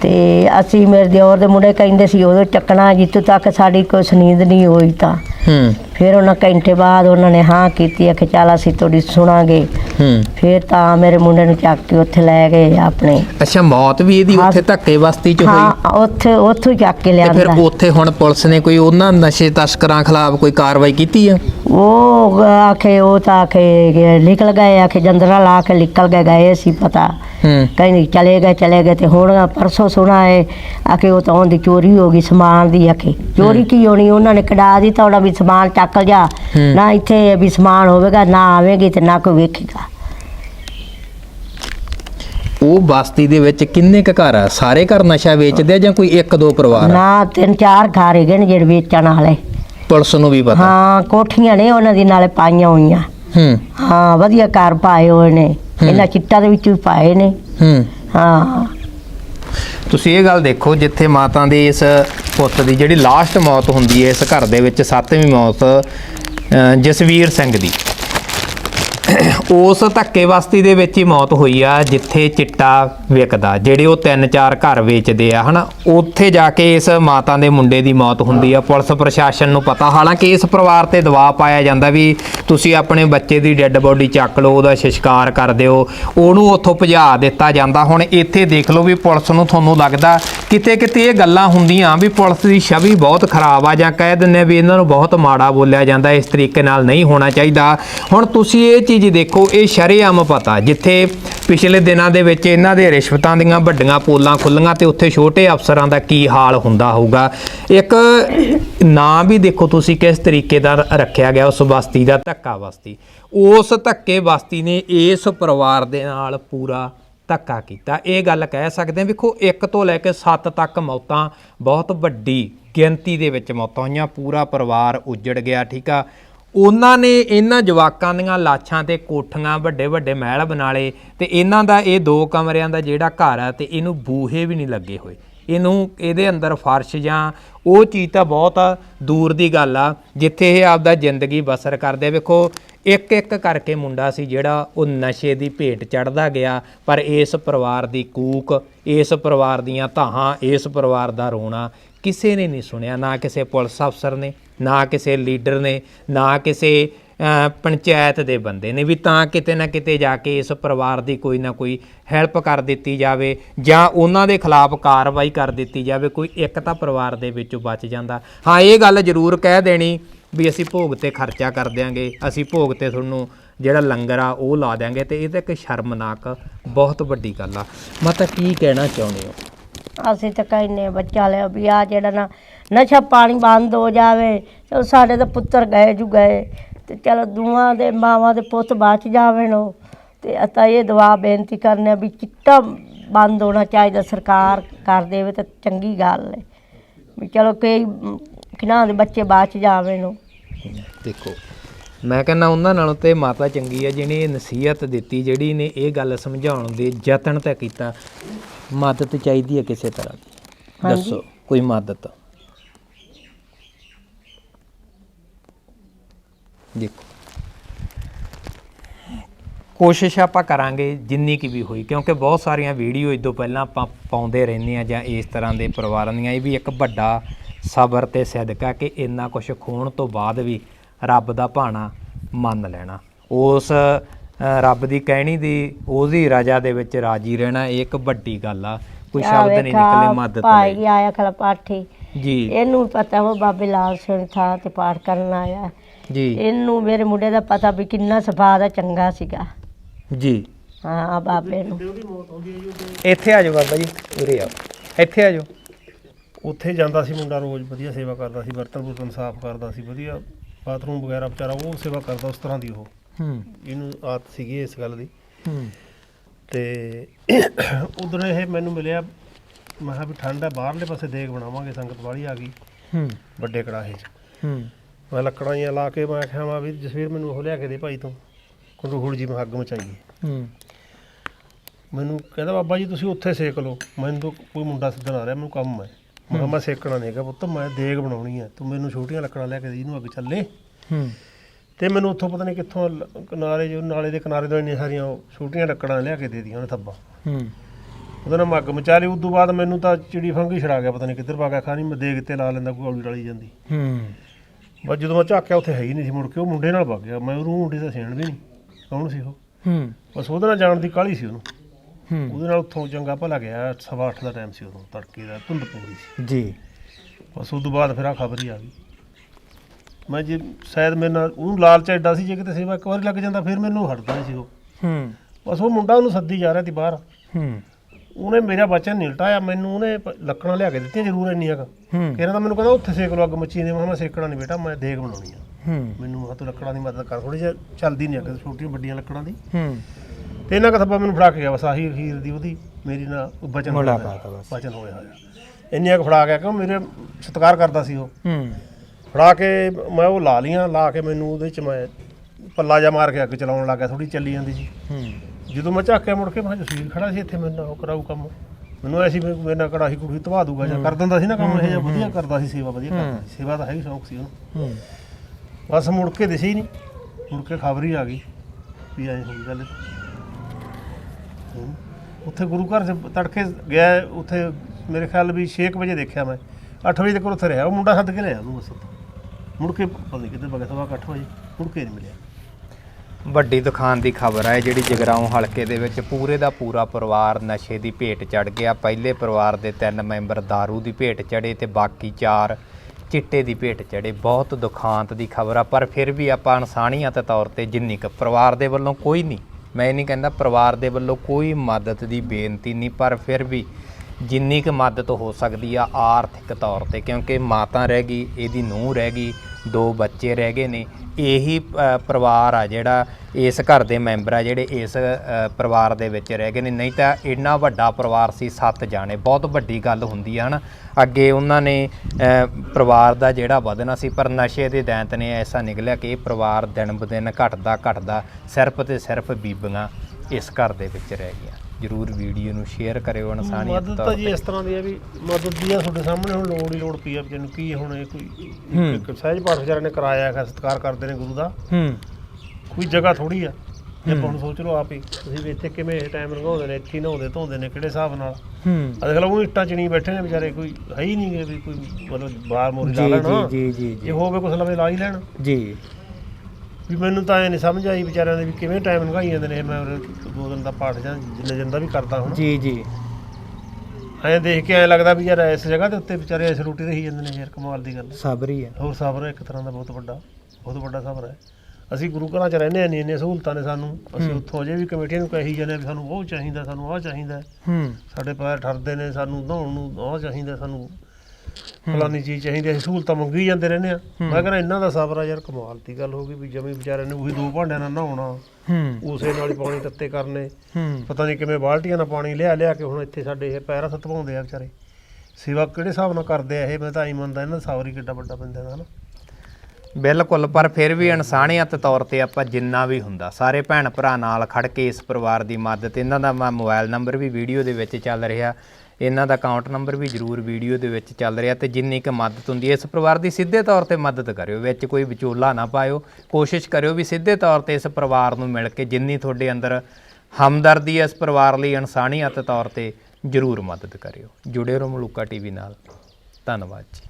ਤੇ ਅਸੀਂ ਮੇਰੇ ਦਿਓਰ ਦੇ ਮੁੰਡੇ ਕਹਿੰਦੇ ਸੀ ਉਦੋਂ ਚੱਕਣਾ ਜਿੱਥੋਂ ਤੱਕ ਸਾਡੀ ਕੋਈ ਸੁਨੀਂਦ ਨਹੀਂ ਹੋਈ ਤਾਂ। ਹੂੰ। ਫਿਰ ਉਹਨਾਂ ਘੰਟੇ ਬਾਅਦ ਉਹਨਾਂ ਨੇ ਹਾਂ ਕੀਤੀ ਆ ਕਿ ਚੱਲ ਅਸੀਂ ਤੁਹਾਡੀ ਸੁਣਾਂਗੇ। ਹੂੰ। ਫਿਰ ਤਾਂ ਮੇਰੇ ਮੁੰਡੇ ਨੂੰ ਚੱਕ ਕੇ ਉੱਥੇ ਲੈ ਗਏ ਆਪਣੇ। ਅੱਛਾ ਮੌਤ ਵੀ ਇਹਦੀ। ਉੱਥੇ ਧੱਕੇ ਬਸਤੀ ਚ ਹੋਈ? ਹਾਂ ਉੱਥੇ ਉੱਥੋਂ ਚੱਕ ਕੇ ਤੇ ਫਿਰ ਲਿਆਂਦਾ ਉੱਥੇ ਹੁਣ ਪੁਲਿਸ ਨੇ ਕੋਈ ਉਹਨਾਂ ਨਸ਼ੇ ਤਸਕਰਾਂ ਖਿਲਾਫ ਕੋਈ ਕਾਰਵਾਈ ਕੀਤੀ ਆ? ਉਹ ਆਖੇ ਉਹ ਤਾਂ ਆਖੇ ਨਿਕਲ ਗਏ ਆਖੇ ਜੰਦਰਾ ਲਾ ਕੇ ਨਿਕਲ ਗਏ ਗਏ ਸੀ ਪਤਾ। ਹੂੰ। ਕਹਿੰਦੀ ਚਲੇ ਗਏ ਚਲੇ ਗਏ ਤੇ ਹੁਣ ਪਰਸੋਂ ਸੁਣਾ ਹੈ ਆਖੇ ਉਹ ਤਾਂ ਉਹਦੀ ਚੋਰੀ ਹੋ ਗਈ ਸਮਾਨ ਦੀ ਆਖੇ। ਚੋਰੀ ਕੀ ਹੋਣੀ ਉਹਨਾਂ ਨੇ ਕਢਾ ਦਿੱਤਾ ਉਹਦਾ ਵੀ ਸਮਾਨ ਚੱਕ ਜਾ। ਨਾ ਇੱਥੇ ਵੀ ਸਮਾਨ ਹੋਵੇਗਾ ਨਾ ਆਵੇਗੀ ਤੇ ਨਾ ਕੋਈ ਵੇਖੇਗਾ। ਉਹ ਬਸਤੀ ਦੇ ਵਿੱਚ ਕਿੰਨੇ ਕੁ ਘਰ ਆ? ਸਾਰੇ ਘਰ ਨਸ਼ਾ ਵੇਚਦੇ ਆ ਜਾਂ ਕੋਈ ਇੱਕ ਦੋ ਪਰਿਵਾਰ ਆ? ਨਾ ਤਿੰਨ ਚਾਰ ਘਰ ਹੈਗੇ ਨੇ ਜਿਹੜੇ ਵੇਚਣ ਵਾਲੇ। ਪੁਲਿਸ ਨੂੰ ਵੀ ਪਤਾ। ਹਾਂ ਕੋਠੀਆਂ ਨੇ ਉਹਨਾਂ ਦੀ ਨਾਲੇ ਪਾਈਆਂ ਹੋਈਆਂ। ਹੂੰ। ਹਾਂ ਵਧੀਆ ਘਰ ਪਾਏ ਹੋਏ ਨੇ। ਇਹਨਾਂ ਚਿੱਟਾ ਦੇ ਵਿੱਚ ਵੀ ਪਾਏ ਨੇ। ਹੂੰ। ਹਾਂ। ਤੁਸੀਂ ਇਹ ਗੱਲ ਦੇਖੋ, ਜਿੱਥੇ ਮਾਤਾ ਦੇ ਇਸ ਪੁੱਤ ਦੀ ਜਿਹੜੀ ਲਾਸਟ ਮੌਤ ਹੁੰਦੀ ਹੈ, ਇਸ ਘਰ ਦੇ ਵਿੱਚ ਸੱਤਵੀਂ ਮੌਤ ਜਸਵੀਰ ਸਿੰਘ ਦੀ। ਉਸ ਧੱਕੇ ਬਸਤੀ ਦੇ ਵਿੱਚ ਹੀ ਮੌਤ ਹੋਈ ਆ, ਜਿੱਥੇ ਚਿੱਟਾ ਵਿਕਦਾ। ਜਿਹੜੇ ਉਹ ਤਿੰਨ ਚਾਰ ਘਰ ਵੇਚਦੇ ਆ, ਹਨਾ, ਉੱਥੇ ਜਾ ਕੇ ਇਸ ਮਾਤਾ ਦੇ ਮੁੰਡੇ ਦੀ ਮੌਤ ਹੁੰਦੀ ਆ। ਪੁਲਿਸ ਪ੍ਰਸ਼ਾਸਨ ਨੂੰ ਪਤਾ, ਹਾਲਾਂਕਿ ਇਸ ਪਰਿਵਾਰ ਤੇ ਦਬਾਅ ਪਾਇਆ ਜਾਂਦਾ ਵੀ ਤੁਸੀਂ ਆਪਣੇ ਬੱਚੇ ਦੀ ਡੈੱਡ ਬੋਡੀ ਚੱਕ ਲਓ, ਉਹਦਾ ਸਿਸ਼ਕਾਰ ਕਰ ਦਿਓ, ਉਹਨੂੰ ਉੱਥੋਂ ਭਜਾ ਦਿੱਤਾ ਜਾਂਦਾ। ਹੁਣ ਇੱਥੇ ਦੇਖ ਲਓ ਵੀ ਪੁਲਿਸ ਨੂੰ ਤੁਹਾਨੂੰ ਲੱਗਦਾ ਕਿਤੇ ਕਿਤੇ ਇਹ ਗੱਲਾਂ ਹੁੰਦੀਆਂ ਵੀ ਪੁਲਿਸ ਦੀ ਛਵੀ ਬਹੁਤ ਖਰਾਬ ਆ, ਜਾਂ ਕਹਿ ਦਿੰਦੇ ਵੀ ਇਹਨਾਂ ਨੂੰ ਬਹੁਤ ਮਾੜਾ ਬੋਲਿਆ ਜਾਂਦਾ, ਇਸ ਤਰੀਕੇ ਨਾਲ ਨਹੀਂ ਹੋਣਾ ਚਾਹੀਦਾ। ਹੁਣ ਤੁਸੀਂ ਇਹ ਜੀ ਦੇਖੋ, ਇਹ ਸ਼ਰੇਆਮ ਪਤਾ। ਜਿੱਥੇ ਪਿਛਲੇ ਦਿਨਾਂ ਦੇ ਵਿੱਚ ਇਹਨਾਂ ਦੇ ਰਿਸ਼ਵਤਾਂ ਦੀਆਂ ਵੱਡੀਆਂ ਪੋਲਾਂ ਖੁੱਲੀਆਂ ਤੇ ਉੱਥੇ ਛੋਟੇ ਅਫਸਰਾਂ ਦਾ ਕੀ ਹਾਲ ਹੁੰਦਾ ਹੋਊਗਾ। ਇੱਕ ਨਾਂ ਵੀ ਦੇਖੋ ਤੁਸੀਂ ਕਿਸ ਤਰੀਕੇ ਦਾ ਰੱਖਿਆ ਗਿਆ, ਉਸ ਬਸਤੀ ਦਾ ਧੱਕਾ ਬਸਤੀ। ਉਸ ਧੱਕੇ ਬਸਤੀ ਨੇ ਇਸ ਪਰਿਵਾਰ ਦੇ ਨਾਲ ਪੂਰਾ ਧੱਕਾ ਕੀਤਾ। ਇਹ ਗੱਲ ਕਹਿ ਸਕਦੇ ਹਾਂ, ਵੇਖੋ 1 ਤੋਂ ਲੈ ਕੇ 7 ਤੱਕ ਮੌਤਾਂ, ਬਹੁਤ ਵੱਡੀ ਗਿਣਤੀ ਦੇ ਵਿੱਚ ਮੌਤਾਂ ਹੋਈਆਂ। ਪੂਰਾ ਪਰਿਵਾਰ ਉਜੜ ਗਿਆ, ਠੀਕ ਆ? ਉਹਨਾਂ ਨੇ ਇਹਨਾਂ ਜਵਾਕਾਂ ਦੀਆਂ ਲਾਸ਼ਾਂ ਤੇ ਕੋਠੀਆਂ ਵੱਡੇ ਵੱਡੇ ਮਹਿਲ ਬਣਾ ਲਏ ਤੇ ਇਹਨਾਂ ਦਾ ਇਹ ਦੋ ਕਮਰਿਆਂ ਦਾ ਜਿਹੜਾ ਘਰ ਆ ਤੇ ਇਹਨੂੰ ਬੂਹੇ ਵੀ ਨਹੀਂ ਲੱਗੇ ਹੋਏ। ਇਹਨੂੰ ਇਹਦੇ ਅੰਦਰ ਫਰਸ਼ ਜਾਂ ਉਹ ਚੀਜ਼ ਤਾਂ ਬਹੁਤ ਦੂਰ ਦੀ ਗੱਲ ਆ, ਜਿੱਥੇ ਇਹ ਆਪਦਾ ਜ਼ਿੰਦਗੀ ਬਸਰ ਕਰਦੇ ਵੇਖੋ ਇੱਕ ਇੱਕ ਕਰਕੇ ਮੁੰਡਾ ਸੀ ਜਿਹੜਾ ਉਹ ਨਸ਼ੇ ਦੀ ਭੇਟ ਚੜਦਾ ਗਿਆ, ਪਰ ਇਸ ਪਰਿਵਾਰ ਦੀ ਕੂਕ, ਇਸ ਪਰਿਵਾਰ ਦੀਆਂ ਧਾਹਾਂ, ਇਸ ਪਰਿਵਾਰ ਦਾ ਰੋਣਾ ਕਿਸੇ ਨੇ ਨਹੀਂ ਸੁਣਿਆ, ਨਾ ਕਿਸੇ ਪੁਲਿਸ ਅਫਸਰ ਨੇ। ਨਾ ਕਿਸੇ ਲੀਡਰ ਨੇ, ਨਾ ਕਿਸੇ ਪੰਚਾਇਤ ਦੇ ਬੰਦੇ ਨੇ ਵੀ ਤਾਂ ਕਿਤੇ ਨਾ ਕਿਤੇ ਜਾ ਕੇ ਇਸ ਪਰਿਵਾਰ ਦੀ ਕੋਈ ਨਾ ਕੋਈ ਹੈਲਪ ਕਰ ਦਿੱਤੀ ਜਾਵੇ ਜਾਂ ਉਹਨਾਂ ਦੇ ਖਿਲਾਫ ਕਾਰਵਾਈ ਕਰ ਦਿੱਤੀ ਜਾਵੇ, ਕੋਈ ਇੱਕ ਤਾਂ ਪਰਿਵਾਰ ਦੇ ਵਿੱਚੋਂ ਬਚ ਜਾਂਦਾ। ਹਾਂ, ਇਹ ਗੱਲ ਜ਼ਰੂਰ ਕਹਿ ਦੇਣੀ ਵੀ ਅਸੀਂ ਭੋਗ ਤੇ ਖਰਚਾ ਕਰ ਦਿਆਂਗੇ, ਅਸੀਂ ਭੋਗ ਤੇ ਤੁਹਾਨੂੰ ਜਿਹੜਾ ਲੰਗਰ ਆ ਉਹ ਲਾ ਦਿਆਂਗੇ ਤੇ ਇਹ ਤਾਂ ਇੱਕ ਸ਼ਰਮਨਾਕ, ਬਹੁਤ ਵੱਡੀ ਗੱਲ ਆ। ਮਤਾ, ਕੀ ਕਹਿਣਾ ਚਾਹੁੰਦੇ ਹੋ? ਅਸੀਂ ਤਾਂ ਕਹਿੰਨੇ ਬੱਚਾ ਲਿਆ ਵੀ ਆ ਜਿਹੜਾ ਨਾ ਨਸ਼ਾ ਪਾਣੀ ਬੰਦ ਹੋ ਜਾਵੇ ਚਲੋ ਸਾਡੇ ਤਾਂ ਪੁੱਤਰ ਗਏ ਜੂ ਗਏ ਤੇ ਚਲੋ ਦੂਆਂ ਦੇ ਮਾਵਾਂ ਦੇ ਪੁੱਤ ਬਚ ਜਾਵਣ ਉਹ। ਤੇ ਅਤਾ ਇਹ ਦੁਆ ਬੇਨਤੀ ਕਰਨੇ ਆ ਵੀ ਚਿੱਟਾ ਬੰਦ ਹੋਣਾ ਚਾਹੀਦਾ ਸਰਕਾਰ ਕਰ ਦੇਵੇ ਤਾਂ ਚੰਗੀ ਗੱਲ ਹੈ ਵੀ ਚਲੋ ਕਈ ਕਿਨਾਂ ਦੇ ਬੱਚੇ ਬਚ ਜਾਵਣ ਉਹ। ਦੇਖੋ ਮੈਂ ਕਹਿੰਦਾ ਉਹਨਾਂ ਨਾਲੋਂ ਤੇ ਮਾਤਾ ਚੰਗੀ ਹੈ ਜਿਹਨੇ ਇਹ ਨਸੀਹਤ ਦਿੱਤੀ ਜਿਹੜੀ ਨੇ ਇਹ ਗੱਲ ਸਮਝਾਉਣ ਦੇ ਯਤਨ ਤਾਂ ਕੀਤਾ। ਮਦਦ ਚਾਹੀਦੀ ਹੈ ਕਿਸੇ ਤਰ੍ਹਾਂ ਦੀ। ਦੱਸੋ ਕੋਈ ਮਦਦ? ਦੇਖੋ। ਕੋਸ਼ਿਸ਼ ਆਪਾਂ ਕਰਾਂਗੇ ਜਿੰਨੀ ਕੀ ਵੀ ਹੋਈ ਕਿਉਂਕਿ ਬਹੁਤ ਸਾਰੀਆਂ ਵੀਡੀਓ ਇਦੋਂ ਪਹਿਲਾਂ ਆਪਾਂ ਪਾਉਂਦੇ ਰਹਿੰਦੇ ਆ ਜਾਂ ਇਸ ਤਰ੍ਹਾਂ ਦੇ ਪਰਿਵਾਰਾਂ ਦੀਆਂ। ਇਹ ਵੀ ਇੱਕ ਵੱਡਾ ਸਬਰ ਤੇ ਸਦਕਾ ਕਿ ਇੰਨਾ ਕੁਝ ਖੋਣ ਤੋਂ ਬਾਅਦ ਵੀ ਰੱਬ ਦਾ ਭਾਣਾ ਮੰਨ ਲੈਣਾ। ਉਸ ਰੱਬ ਦੀ ਕਹਿਣੀ ਦੀ ਉਹਦੀ ਰਜਾ ਦੇ ਵਿੱਚ ਰਾਜੀ ਰਹਿਣਾ ਇਹ ਇੱਕ ਵੱਡੀ ਗੱਲ ਆ। ਕੋਈ ਸ਼ਬਦ ਨਹੀਂ ਨਿਕਲੇ ਮਦਦ ਭਾਈ ਆਇਆ ਖਲਾ ਪਾਠੀ। ਜੀ। ਇਹਨੂੰ ਪਤਾ ਉਹ ਬਾਬੇ ਲਾਲ ਸਿੰਘ ਥਾਂ ਤੇ ਪਾਠ ਕਰਨ ਆਇਆ। ਜੀ। ਇਹਨੂੰ ਮੇਰੇ ਮੁੰਡੇ ਦਾ ਪਤਾ ਵੀ ਕਿੰਨਾ ਸੁਭਾਅ ਦਾ ਚੰਗਾ ਸੀਗਾ। ਜੀ। ਹਾਂ ਬਾਬੇ ਨੂੰ। ਇੱਥੇ ਆ ਜਾਓ ਬਾਬਾ ਜੀ ਉਰੇ ਆਓ। ਇੱਥੇ ਆ ਜਾਓ। ਉੱਥੇ ਜਾਂਦਾ ਸੀ ਮੁੰਡਾ ਰੋਜ਼ ਵਧੀਆ ਸੇਵਾ ਕਰਦਾ ਸੀ ਬਰਤਨ ਬੁਰਤਨ ਸਾਫ਼ ਕਰਦਾ ਸੀ ਵਧੀਆ ਬਾਥਰੂਮ ਵਗੈਰਾ ਵਿਚਾਰਾ ਉਹ ਸੇਵਾ ਕਰਦਾ ਉਸ ਤਰ੍ਹਾਂ ਦੀ ਉਹ। ਹੂੰ। ਇਹਨੂੰ ਆਦਤ ਸੀਗੀ ਇਸ ਗੱਲ ਦੀ। ਹੂੰ। ਤੇ ਉਦੋਂ ਇਹ ਮੈਨੂੰ ਮਿਲਿਆ ਮੈਂ ਕਿਹਾ ਵੀ ਠੰਡ ਹੈ ਬਾਹਰਲੇ ਪਾਸੇ ਦੇਗ ਬਣਾਵਾਂਗੇ ਸੰਗਤ ਵਾਲੀ ਆ ਗਈ। ਹੂੰ। ਵੱਡੇ ਕੜਾਹੇ 'ਚ। ਹੂੰ। ਮੈਂ ਲੱਕੜਾਂ ਜਿਹੀਆਂ ਲਾ ਕੇ ਮੈਂ ਕਿਹਾ ਵਾ ਵੀ ਜਸਵੀਰ ਮੈਨੂੰ ਉਹ ਲਿਆ ਕੇ ਦੇ ਭਾਈ ਤੂੰ ਕੰਡੂਹੜ ਜੀ ਮੈਂ ਅੱਗ ਮਚਾਈਏ ਹੂੰ। ਮੈਨੂੰ ਕਹਿੰਦਾ ਬਾਬਾ ਜੀ ਤੁਸੀਂ ਉੱਥੇ ਸੇਕ ਲਓ ਮੈਨੂੰ ਤਾਂ ਕੋਈ ਮੁੰਡਾ ਸਿੱਧਣ ਆ ਰਿਹਾ ਮੈਨੂੰ ਕੰਮ ਹੈ। ਮੈਂ ਕਿਹਾ ਮੈਂ ਸੇਕਣਾ ਨਹੀਂ ਹੈਗਾ ਪੁੱਤ ਮੈਂ ਦੇਗ ਬਣਾਉਣੀ ਹੈ ਤੂੰ ਮੈਨੂੰ ਛੋਟੀਆਂ ਲੱਕੜਾਂ ਲਿਆ ਕੇ ਦੇ ਇਹਨੂੰ ਅੱਗ ਚੱਲੇ। ਹੂੰ। ਤੇ ਮੈਨੂੰ ਉੱਥੋਂ ਪਤਾ ਨਹੀਂ ਕਿੱਥੋਂ ਲ- ਕਿਨਾਰੇ ਜੋ ਨਾਲੇ ਦੇ ਕਿਨਾਰੇ ਤੋਂ ਇੰਨੀਆਂ ਸਾਰੀਆਂ ਉਹ ਛੋਟੀਆਂ ਲੱਕੜਾਂ ਲਿਆ ਕੇ ਦੇ ਦਿੱਤੀਆਂ ਉਹਨੇ ਥੱਬਾ। ਹੂੰ। ਉਹਦੇ ਨਾਲ ਮੈਂ ਅੱਗ ਮਚਾ ਲਈ ਉਦੋਂ ਬਾਅਦ ਮੈਨੂੰ ਤਾਂ ਚਿੜੀ ਫੰਗੀ ਛੜਾ ਗਿਆ ਪਤਾ ਨਹੀਂ ਕਿੱਧਰ ਪਾ ਗਿਆ ਖਾਣੀ ਮੈਂ ਦੇਗ ਤੇ ਲਾ ਲੈਂਦਾ ਕੋਈ ਔਲੀ ਰਲੀ ਜਾਂਦੀ। ਹੂੰ। ਬਸ ਜਦੋਂ ਮੈਂ ਝਾਕਿਆ ਉੱਥੇ ਹੈ ਹੀ ਨਹੀਂ ਸੀ ਮੁੜ ਕੇ ਉਹ ਮੁੰਡੇ ਨਾਲ ਵਗ ਗਿਆ। ਮੈਂ ਉਹਨੂੰ ਮੁੰਡੇ ਦਾ ਸਿਆਣ ਵੀ ਨਹੀਂ ਕੌਣ ਸੀ ਉਹ? ਹੂੰ। ਬਸ ਉਹਦੇ ਨਾਲ ਜਾਣ ਦੀ ਕਾਹਲੀ ਸੀ ਉਹਨੂੰ। ਹੂੰ। ਉਹਦੇ ਨਾਲ ਉੱਥੋਂ ਚੰਗਾ ਭਲਾ ਗਿਆ ਸਵਾ ਅੱਠ ਦਾ ਟਾਈਮ ਸੀ ਉਦੋਂ ਤੜਕੇ ਦਾ ਧੁੰਦ ਪੈਂਦੀ ਸੀ। ਜੀ। ਬਸ ਉਦੋਂ ਬਾਅਦ ਫਿਰ ਆ ਖਬਰ ਹੀ ਆ ਗਈ। ਮੈਂ ਜੇ ਸ਼ਾਇਦ ਮੇਰੇ ਨਾਲ ਉਹਨੂੰ ਲਾਲਚ ਐਡਾ ਸੀ ਜੇ ਕਿਤੇ ਸੇਵਾ ਇੱਕ ਵਾਰੀ ਲੱਗ ਜਾਂਦਾ ਫਿਰ ਮੈਨੂੰ ਹਟਦਾ ਨਹੀਂ ਸੀ ਉਹ। ਹੂੰ। ਬਸ ਉਹ ਮੁੰਡਾ ਉਹਨੂੰ ਸੱਦੀ ਜਾ ਰਿਹਾ ਸੀ ਬਾਹਰ। ਹੂੰ। ਉਹਨੇ ਮੇਰਾ ਬਚਨ ਨਹੀਂ ਲਟਾਇਆ ਮੈਨੂੰ ਉਹਨੇ ਪ- ਲੱਕੜਾਂ ਲਿਆ ਕੇ ਦਿੱਤੀਆਂ ਜ਼ਰੂਰ ਇੰਨੀਆਂ ਕੁ ਹੂੰ। ਕਹਿੰਦਾ ਤਾਂ ਮੈਨੂੰ ਕਹਿੰਦਾ ਉੱਥੇ ਸੇਕ ਲੋ ਅੱਗ ਮੱਚੀ ਦੇ ਮੈਂ ਸੇਕਣਾ ਨਹੀਂ ਬੇਟਾ ਮੈਂ ਦੇਗ ਬਣਾਉਣੀ ਆ। ਹੂੰ। ਮੈਨੂੰ ਮੈਂ ਕਿਹਾ ਤੂੰ ਲੱਕੜਾਂ ਦੀ ਮਦਦ ਕਰ ਥੋੜੀ ਜਿਹੀ ਚੱਲਦੀ ਨਹੀਂ ਅੱਗ ਛੋਟੀਆਂ ਵੱਡੀਆਂ ਲੱਕੜਾਂ ਦੀ। ਹੂੰ। ਤੇ ਇਹਨਾਂ ਕਥਬਾ ਮੈਨੂੰ ਫੜਾ ਕੇ ਗਿਆ ਬਸ ਆਹੀ ਹੀਰ ਦੀ ਉਹਦੀ ਮੇਰੀ ਨਾਲ ਬਚਨ ਹੋਇਆ। ਮੁਲਾਕਾਤ ਆ ਹੋਇਆ, ਬਸ। ਬਚਨ ਹੋਇਆ ਹੋਇਆ। ਇੰਨੀਆਂ ਕੁ ਫੜਾ ਗਿਆ ਕਿਉਂ ਮੇਰੇ ਸਤਿਕਾਰ ਕਰਦਾ ਸੀ ਉਹ। ਹੂੰ। ਫੜਾ ਕੇ ਮੈਂ ਉਹ ਲਾ ਲੀਆਂ ਲਾ ਕੇ ਮੈਨੂੰ ਉਹਦੇ ਚ ਮੈਂ ਪੱਲਾ ਜਾ ਮਾਰ ਕੇ ਅੱਗ ਚਲਾਉਣ ਲੱਗਾ ਥੋੜੀ ਚੱਲੀ ਜਾਂਦੀ ਸੀ। ਹੂੰ। ਜਦੋਂ ਮੈਂ ਝਾਕਿਆ ਮੁੜ ਕੇ ਮੈਂ ਜਸਵੀਰ ਖੜਾ ਸੀ ਇੱਥੇ ਮੇਰੇ ਨਾਲ ਉਹ ਕਰਾਊ ਕੰਮ। ਮੈਨੂੰ ਐਸੀ ਵੀ ਮੇਰੇ ਨਾਲ ਕੜਾਹੀ ਕੁੜੀ ਧਵਾ ਦੂਗਾ ਜਾਂ ਕਰ ਦਿੰਦਾ ਸੀ ਨਾ ਕੰਮ ਇਹ ਜਿਹਾ ਵਧੀਆ ਕਰਦਾ ਸੀ ਸੇਵਾ ਵਧੀਆ ਕਰਦਾ ਸੀ। ਸੇਵਾ ਤਾਂ ਹੈ ਹੀ ਸ਼ੌਂਕ ਸੀ ਉਹਨੂੰ। ਹੂੰ। ਬਸ ਮੁੜ ਕੇ ਦਿਸੀ ਨਹੀਂ। ਮੁੜ ਕੇ ਖਬਰ ਹੀ ਆ ਗਈ ਵੀ ਐਂ ਹੋਈ ਗੱਲ। ਹੂੰ। ਉੱਥੇ ਗੁਰੂ ਘਰ ਚ ਤੜਕੇ ਗਿਆ ਉੱਥੇ ਮੇਰੇ ਖਿਆਲ ਵੀ 6 ਵਜੇ ਦੇਖਿਆ ਮੈਂ। 8 ਵਜੇ ਤੱਕ ਉੱਥੇ ਰਿਹਾ। ਉਹ ਮੁੰਡਾ ਸੱਦ ਕੇ ਲਿਆ ਉਹਨੂੰ ਬਸ। ਮੁੜ ਕੇ ਪਤਾ ਨਹੀਂ ਕਿੱਧਰ ਸਵਾ 8 ਵਜੇ ਮੁੜ ਕੇ ਨਹੀਂ ਮਿਲਿਆ। ਵੱਡੀ ਦੁਕਾਨ ਦੀ ਖਬਰ ਹੈ, ਜਿਹੜੀ ਜਗਰਾਉਂ ਹਲਕੇ ਦੇ ਵਿੱਚ ਪੂਰੇ ਦਾ ਪੂਰਾ ਪਰਿਵਾਰ ਨਸ਼ੇ ਦੀ ਭੇਟ ਚੜ ਗਿਆ। ਪਹਿਲੇ ਪਰਿਵਾਰ ਦੇ ਤਿੰਨ ਮੈਂਬਰ दारू ਦੀ ਭੇਟ ਚੜੇ ਤੇ ਬਾਕੀ ਚਾਰ ਚਿੱਟੇ ਦੀ ਭੇਟ ਚੜੇ ਬਹੁਤ ਦੁਖਾਂਤ ਦੀ ਖਬਰ ਆ, ਪਰ ਫਿਰ ਵੀ ਆਪਾਂ ਇਨਸਾਨੀਅਤ ਤੌਰ ਤੇ ਜਿੰਨੀ ਕੁ ਪਰਿਵਾਰ ਦੇ ਵੱਲੋਂ ਕੋਈ ਨਹੀਂ, ਮੈਂ ਇਹ ਨਹੀਂ ਕਹਿੰਦਾ ਪਰਿਵਾਰ ਦੇ ਵੱਲੋਂ ਕੋਈ ਮਦਦ ਦੀ ਬੇਨਤੀ ਨਹੀਂ, ਪਰ ਫਿਰ ਵੀ ਜਿੰਨੀ ਕੁ ਮਦਦ ਹੋ ਸਕਦੀ ਆ ਆਰਥਿਕ ਤੌਰ ਤੇ, ਕਿਉਂਕਿ ਮਾਤਾ ਰਹਿ ਗਈ, ਇਹਦੀ ਨੂੰਹ ਰਹਿ ਗਈ ਦੋ ਬੱਚੇ ਰਹਿ ਗਏ ਨੇ, ਇਹੀ ਪਰਿਵਾਰ ਆ ਜਿਹੜਾ ਇਸ ਘਰ ਦੇ ਮੈਂਬਰ ਆ ਜਿਹੜੇ ਇਸ ਪਰਿਵਾਰ ਦੇ ਵਿੱਚ ਰਹਿ ਗਏ ਨੇ। ਨਹੀਂ ਤਾਂ ਇੰਨਾ ਵੱਡਾ ਪਰਿਵਾਰ ਸੀ, ਸੱਤ ਜਾਣੇ, ਬਹੁਤ ਵੱਡੀ ਗੱਲ ਹੁੰਦੀ ਆ, ਹਨ। ਅੱਗੇ ਉਹਨਾਂ ਨੇ ਪਰਿਵਾਰ ਦਾ ਜਿਹੜਾ ਵਧਣਾ ਸੀ, ਪਰ ਨਸ਼ੇ ਦੇ ਦੈਂਤ ਨੇ ਐਸਾ ਨਿਕਲਿਆ ਕਿ ਇਹ ਪਰਿਵਾਰ ਦਿਨ ਬ ਦਿਨ ਘਟਦਾ ਘਟਦਾ ਸਿਰਫ ਤੇ ਸਿਰਫ ਬੀਬੀਆਂ ਇਸ ਘਰ ਦੇ ਵਿੱਚ ਰਹਿ ਗਈਆਂ। ਜਰੂਰ ਵੀਡੀਓ ਨੂੰ ਸ਼ੇਅਰ ਕਰਿਓ ਇਨਸਾਨੀਅਤ ਮਦਦ ਤੌਰ ਤਾਂ ਜੀ ਇਸ ਤਰ੍ਹਾਂ ਦੀ ਹੈ ਵੀ ਮਦਦ ਦੀ ਆ ਤੁਹਾਡੇ ਸਾਹਮਣੇ ਹੁਣ ਲੋੜ ਹੀ ਲੋੜ ਪਈ ਆ ਜਿਹਨੂੰ ਕੀ ਹੁਣ ਇਹ ਕੋਈ। ਇੱਕ ਸਹਿਜ ਪਾਠ ਵਿਚਾਰੇ ਨੇ ਕਰਾਇਆ ਹੈ ਸਤਿਕਾਰ ਕਰਦੇ ਨੇ ਗੁਰੂ ਦਾ। ਹੂੰ। ਕੋਈ ਜਗ੍ਹਾ ਥੋੜੀ ਆ ਜੇ ਹੁਣ ਸੋਚ ਲਓ ਆਪ ਹੀ। ਤੁਸੀਂ ਵੀ ਇੱਥੇ ਕਿਵੇਂ ਟਾਈਮ ਲੰਘਾਉਂਦੇ ਨੇ ਇੱਥੇ ਨਹਾਉਂਦੇ ਧੋਂਦੇ ਨੇ ਕਿਹੜੇ ਹਿਸਾਬ ਨਾਲ? ਹੂੰ। ਲਓ ਉਹ ਇੱਟਾਂ ਚਣੀ ਬੈਠੇ ਨੇ ਵਿਚਾਰੇ ਕੋਈ ਹੈ ਹੀ ਨਹੀਂ ਵੀ ਕੋਈ ਮਤਲਬ ਬਾਹਰ ਮੋਰੀ ਲਾ ਜੀ ਲੈਣਾ। ਜੀ ਜੀ ਜੇ। ਜੀ ਹੋਵੇ ਕੁਛ ਲਵੇ ਲਾ ਹੀ ਲੈਣ। ਜੀ। ਵੀ ਮੈਨੂੰ ਤਾਂ ਐ ਨਹੀਂ ਸਮਝ ਆਈ ਵਿਚਾਰਿਆਂ ਦੇ ਵੀ ਕਿਵੇਂ ਟਾਈਮ ਲੰਘਾਈ ਜਾਂਦੇ ਨੇ ਮੈਂ ਉਰੇ ਦੋ ਦਿਨ ਦਾ ਪਾਠ ਜਾਂ ਜਿੰਨੇ ਦਿਨ ਦਾ ਵੀ ਕਰਦਾ ਹੁਣ। ਜੀ ਜੀ। ਐਂ ਦੇਖ ਕੇ ਐਂ ਲੱਗਦਾ ਵੀ ਯਾਰ ਇਸ ਜਗ੍ਹਾ ਦੇ ਉੱਤੇ ਵਿਚਾਰੇ ਐਸ ਰੋਟੀ ਰਹੀ ਜਾਂਦੇ ਨੇ ਯਾਰ ਕਮਾਲ ਦੀ ਗੱਲ ਸਬਰੀ ਹੈ ਹੋਰ ਸਬਰ ਹੈ ਇੱਕ ਤਰ੍ਹਾਂ ਦਾ ਬਹੁਤ ਵੱਡਾ ਬਹੁਤ ਵੱਡਾ ਸਬਰ ਹੈ। ਅਸੀਂ ਗੁਰੂ ਘਰਾਂ 'ਚ ਰਹਿੰਦੇ ਹਾਂ ਨਹੀਂ ਇੰਨੀਆਂ ਸਹੂਲਤਾਂ ਨੇ ਸਾਨੂੰ। ਅਸੀਂ ਉੱਥੋਂ ਅਜੇ ਵੀ ਕਮੇਟੀਆਂ ਨੂੰ ਕਹੀ ਜਾਂਦੇ ਹਾਂ ਵੀ ਸਾਨੂੰ ਉਹ ਚਾਹੀਦਾ ਸਾਨੂੰ ਆਹ ਚਾਹੀਦਾ। ਹੂੰ। ਸਾਡੇ ਪੈਰ ਠਰਦੇ ਨੇ ਸਾਨੂੰ ਨਹਾਉਣ ਨੂੰ ਆਹ ਚਾਹੀਦਾ ਸਾਨੂੰ ਫਲਾਨੀ ਚੀਜ਼ ਚਾਹੀਦੀ ਹੈ ਅਸੀਂ ਸਹੂਲਤਾਂ ਮੰਗੀ ਜਾਂਦੇ ਰਹਿੰਦੇ ਆ। ਮੈਂ ਕਹਿੰਦਾ ਇਹਨਾਂ ਦਾ ਸਬਰ ਆ ਯਾਰ ਕਮਾਲ ਦੀ ਗੱਲ ਹੋ ਗਈ ਵੀ ਜਮੀ ਵਿਚਾਰੇ ਨੇ ਉਹੀ ਦੋ ਭਾਂਡਿਆਂ ਨਾਲ ਨਹਾਉਣਾ ਹੂੰ। ਉਸੇ ਨਾਲ ਹੀ ਪਾਣੀ ਤੱਤੇ ਕਰਨੇ ਹੂੰ। ਪਤਾ ਨਹੀਂ ਕਿਵੇਂ ਬਾਲਟੀਆਂ ਨਾਲ ਪਾਣੀ ਲਿਆ ਲਿਆ ਕੇ ਹੁਣ ਇੱਥੇ ਸਾਡੇ ਇਹ ਪੈਰਾਂ ਸੱਤ ਪਾਉਂਦੇ ਆ ਵਿਚਾਰੇ। ਸੇਵਾ ਕਿਹੜੇ ਹਿਸਾਬ ਨਾਲ ਕਰਦੇ ਆ ਇਹ ਮੈਂ ਤਾਂ ਹੀ ਮੰਨਦਾ ਇਹਨਾਂ ਦਾ ਸਾਵਰੀ ਕਿੱਡਾ ਵੱਡਾ ਪੈਂਦਾ ਨਾ। ਹਨਾ ਬਿਲਕੁਲ ਪਰ ਫਿਰ ਵੀ ਇਨਸਾਨੀਅਤ ਤੌਰ ਤੇ ਆਪਾਂ ਜਿੰਨਾ ਵੀ ਹੁੰਦਾ ਸਾਰੇ ਭੈਣ ਭਰਾ ਨਾਲ ਖੜ ਕੇ ਇਸ ਪਰਿਵਾਰ ਦੀ ਮਦਦ ਇਹਨਾਂ ਦਾ ਮੈਂ ਮੋਬਾਈਲ ਨੰਬਰ ਵੀ ਵੀਡੀਓ ਦੇ ਵਿੱਚ ਚੱਲ ਰਿਹਾ। ਇਹਨਾਂ ਦਾ ਅਕਾਊਂਟ ਨੰਬਰ ਵੀ ਜ਼ਰੂਰ ਵੀਡੀਓ ਦੇ ਵਿੱਚ ਚੱਲ ਰਿਹਾ ਤੇ ਜਿੰਨੀ ਕੁ ਮਦਦ ਹੁੰਦੀ ਹੈ, ਇਸ ਪਰਿਵਾਰ ਦੀ ਸਿੱਧੇ ਤੌਰ ਤੇ ਮਦਦ ਕਰਿਓ, ਵਿੱਚ ਕੋਈ ਵਿਚੋਲਾ ਨਾ ਪਾਇਓ। ਕੋਸ਼ਿਸ਼ ਕਰਿਓ ਵੀ ਸਿੱਧੇ ਤੌਰ ਤੇ ਇਸ ਪਰਿਵਾਰ ਨੂੰ ਮਿਲ ਕੇ ਜਿੰਨੀ ਤੁਹਾਡੇ ਅੰਦਰ ਹਮਦਰਦੀ ਹੈ, ਇਸ ਪਰਿਵਾਰ ਲਈ ਇਨਸਾਨੀਅਤ ਤੌਰ ਤੇ ਜ਼ਰੂਰ ਮਦਦ ਕਰਿਓ। ਜੁੜੇ ਰਹੋ ਮਲੂਕਾ ਟੀਵੀ ਨਾਲ। ਧੰਨਵਾਦ ਜੀ।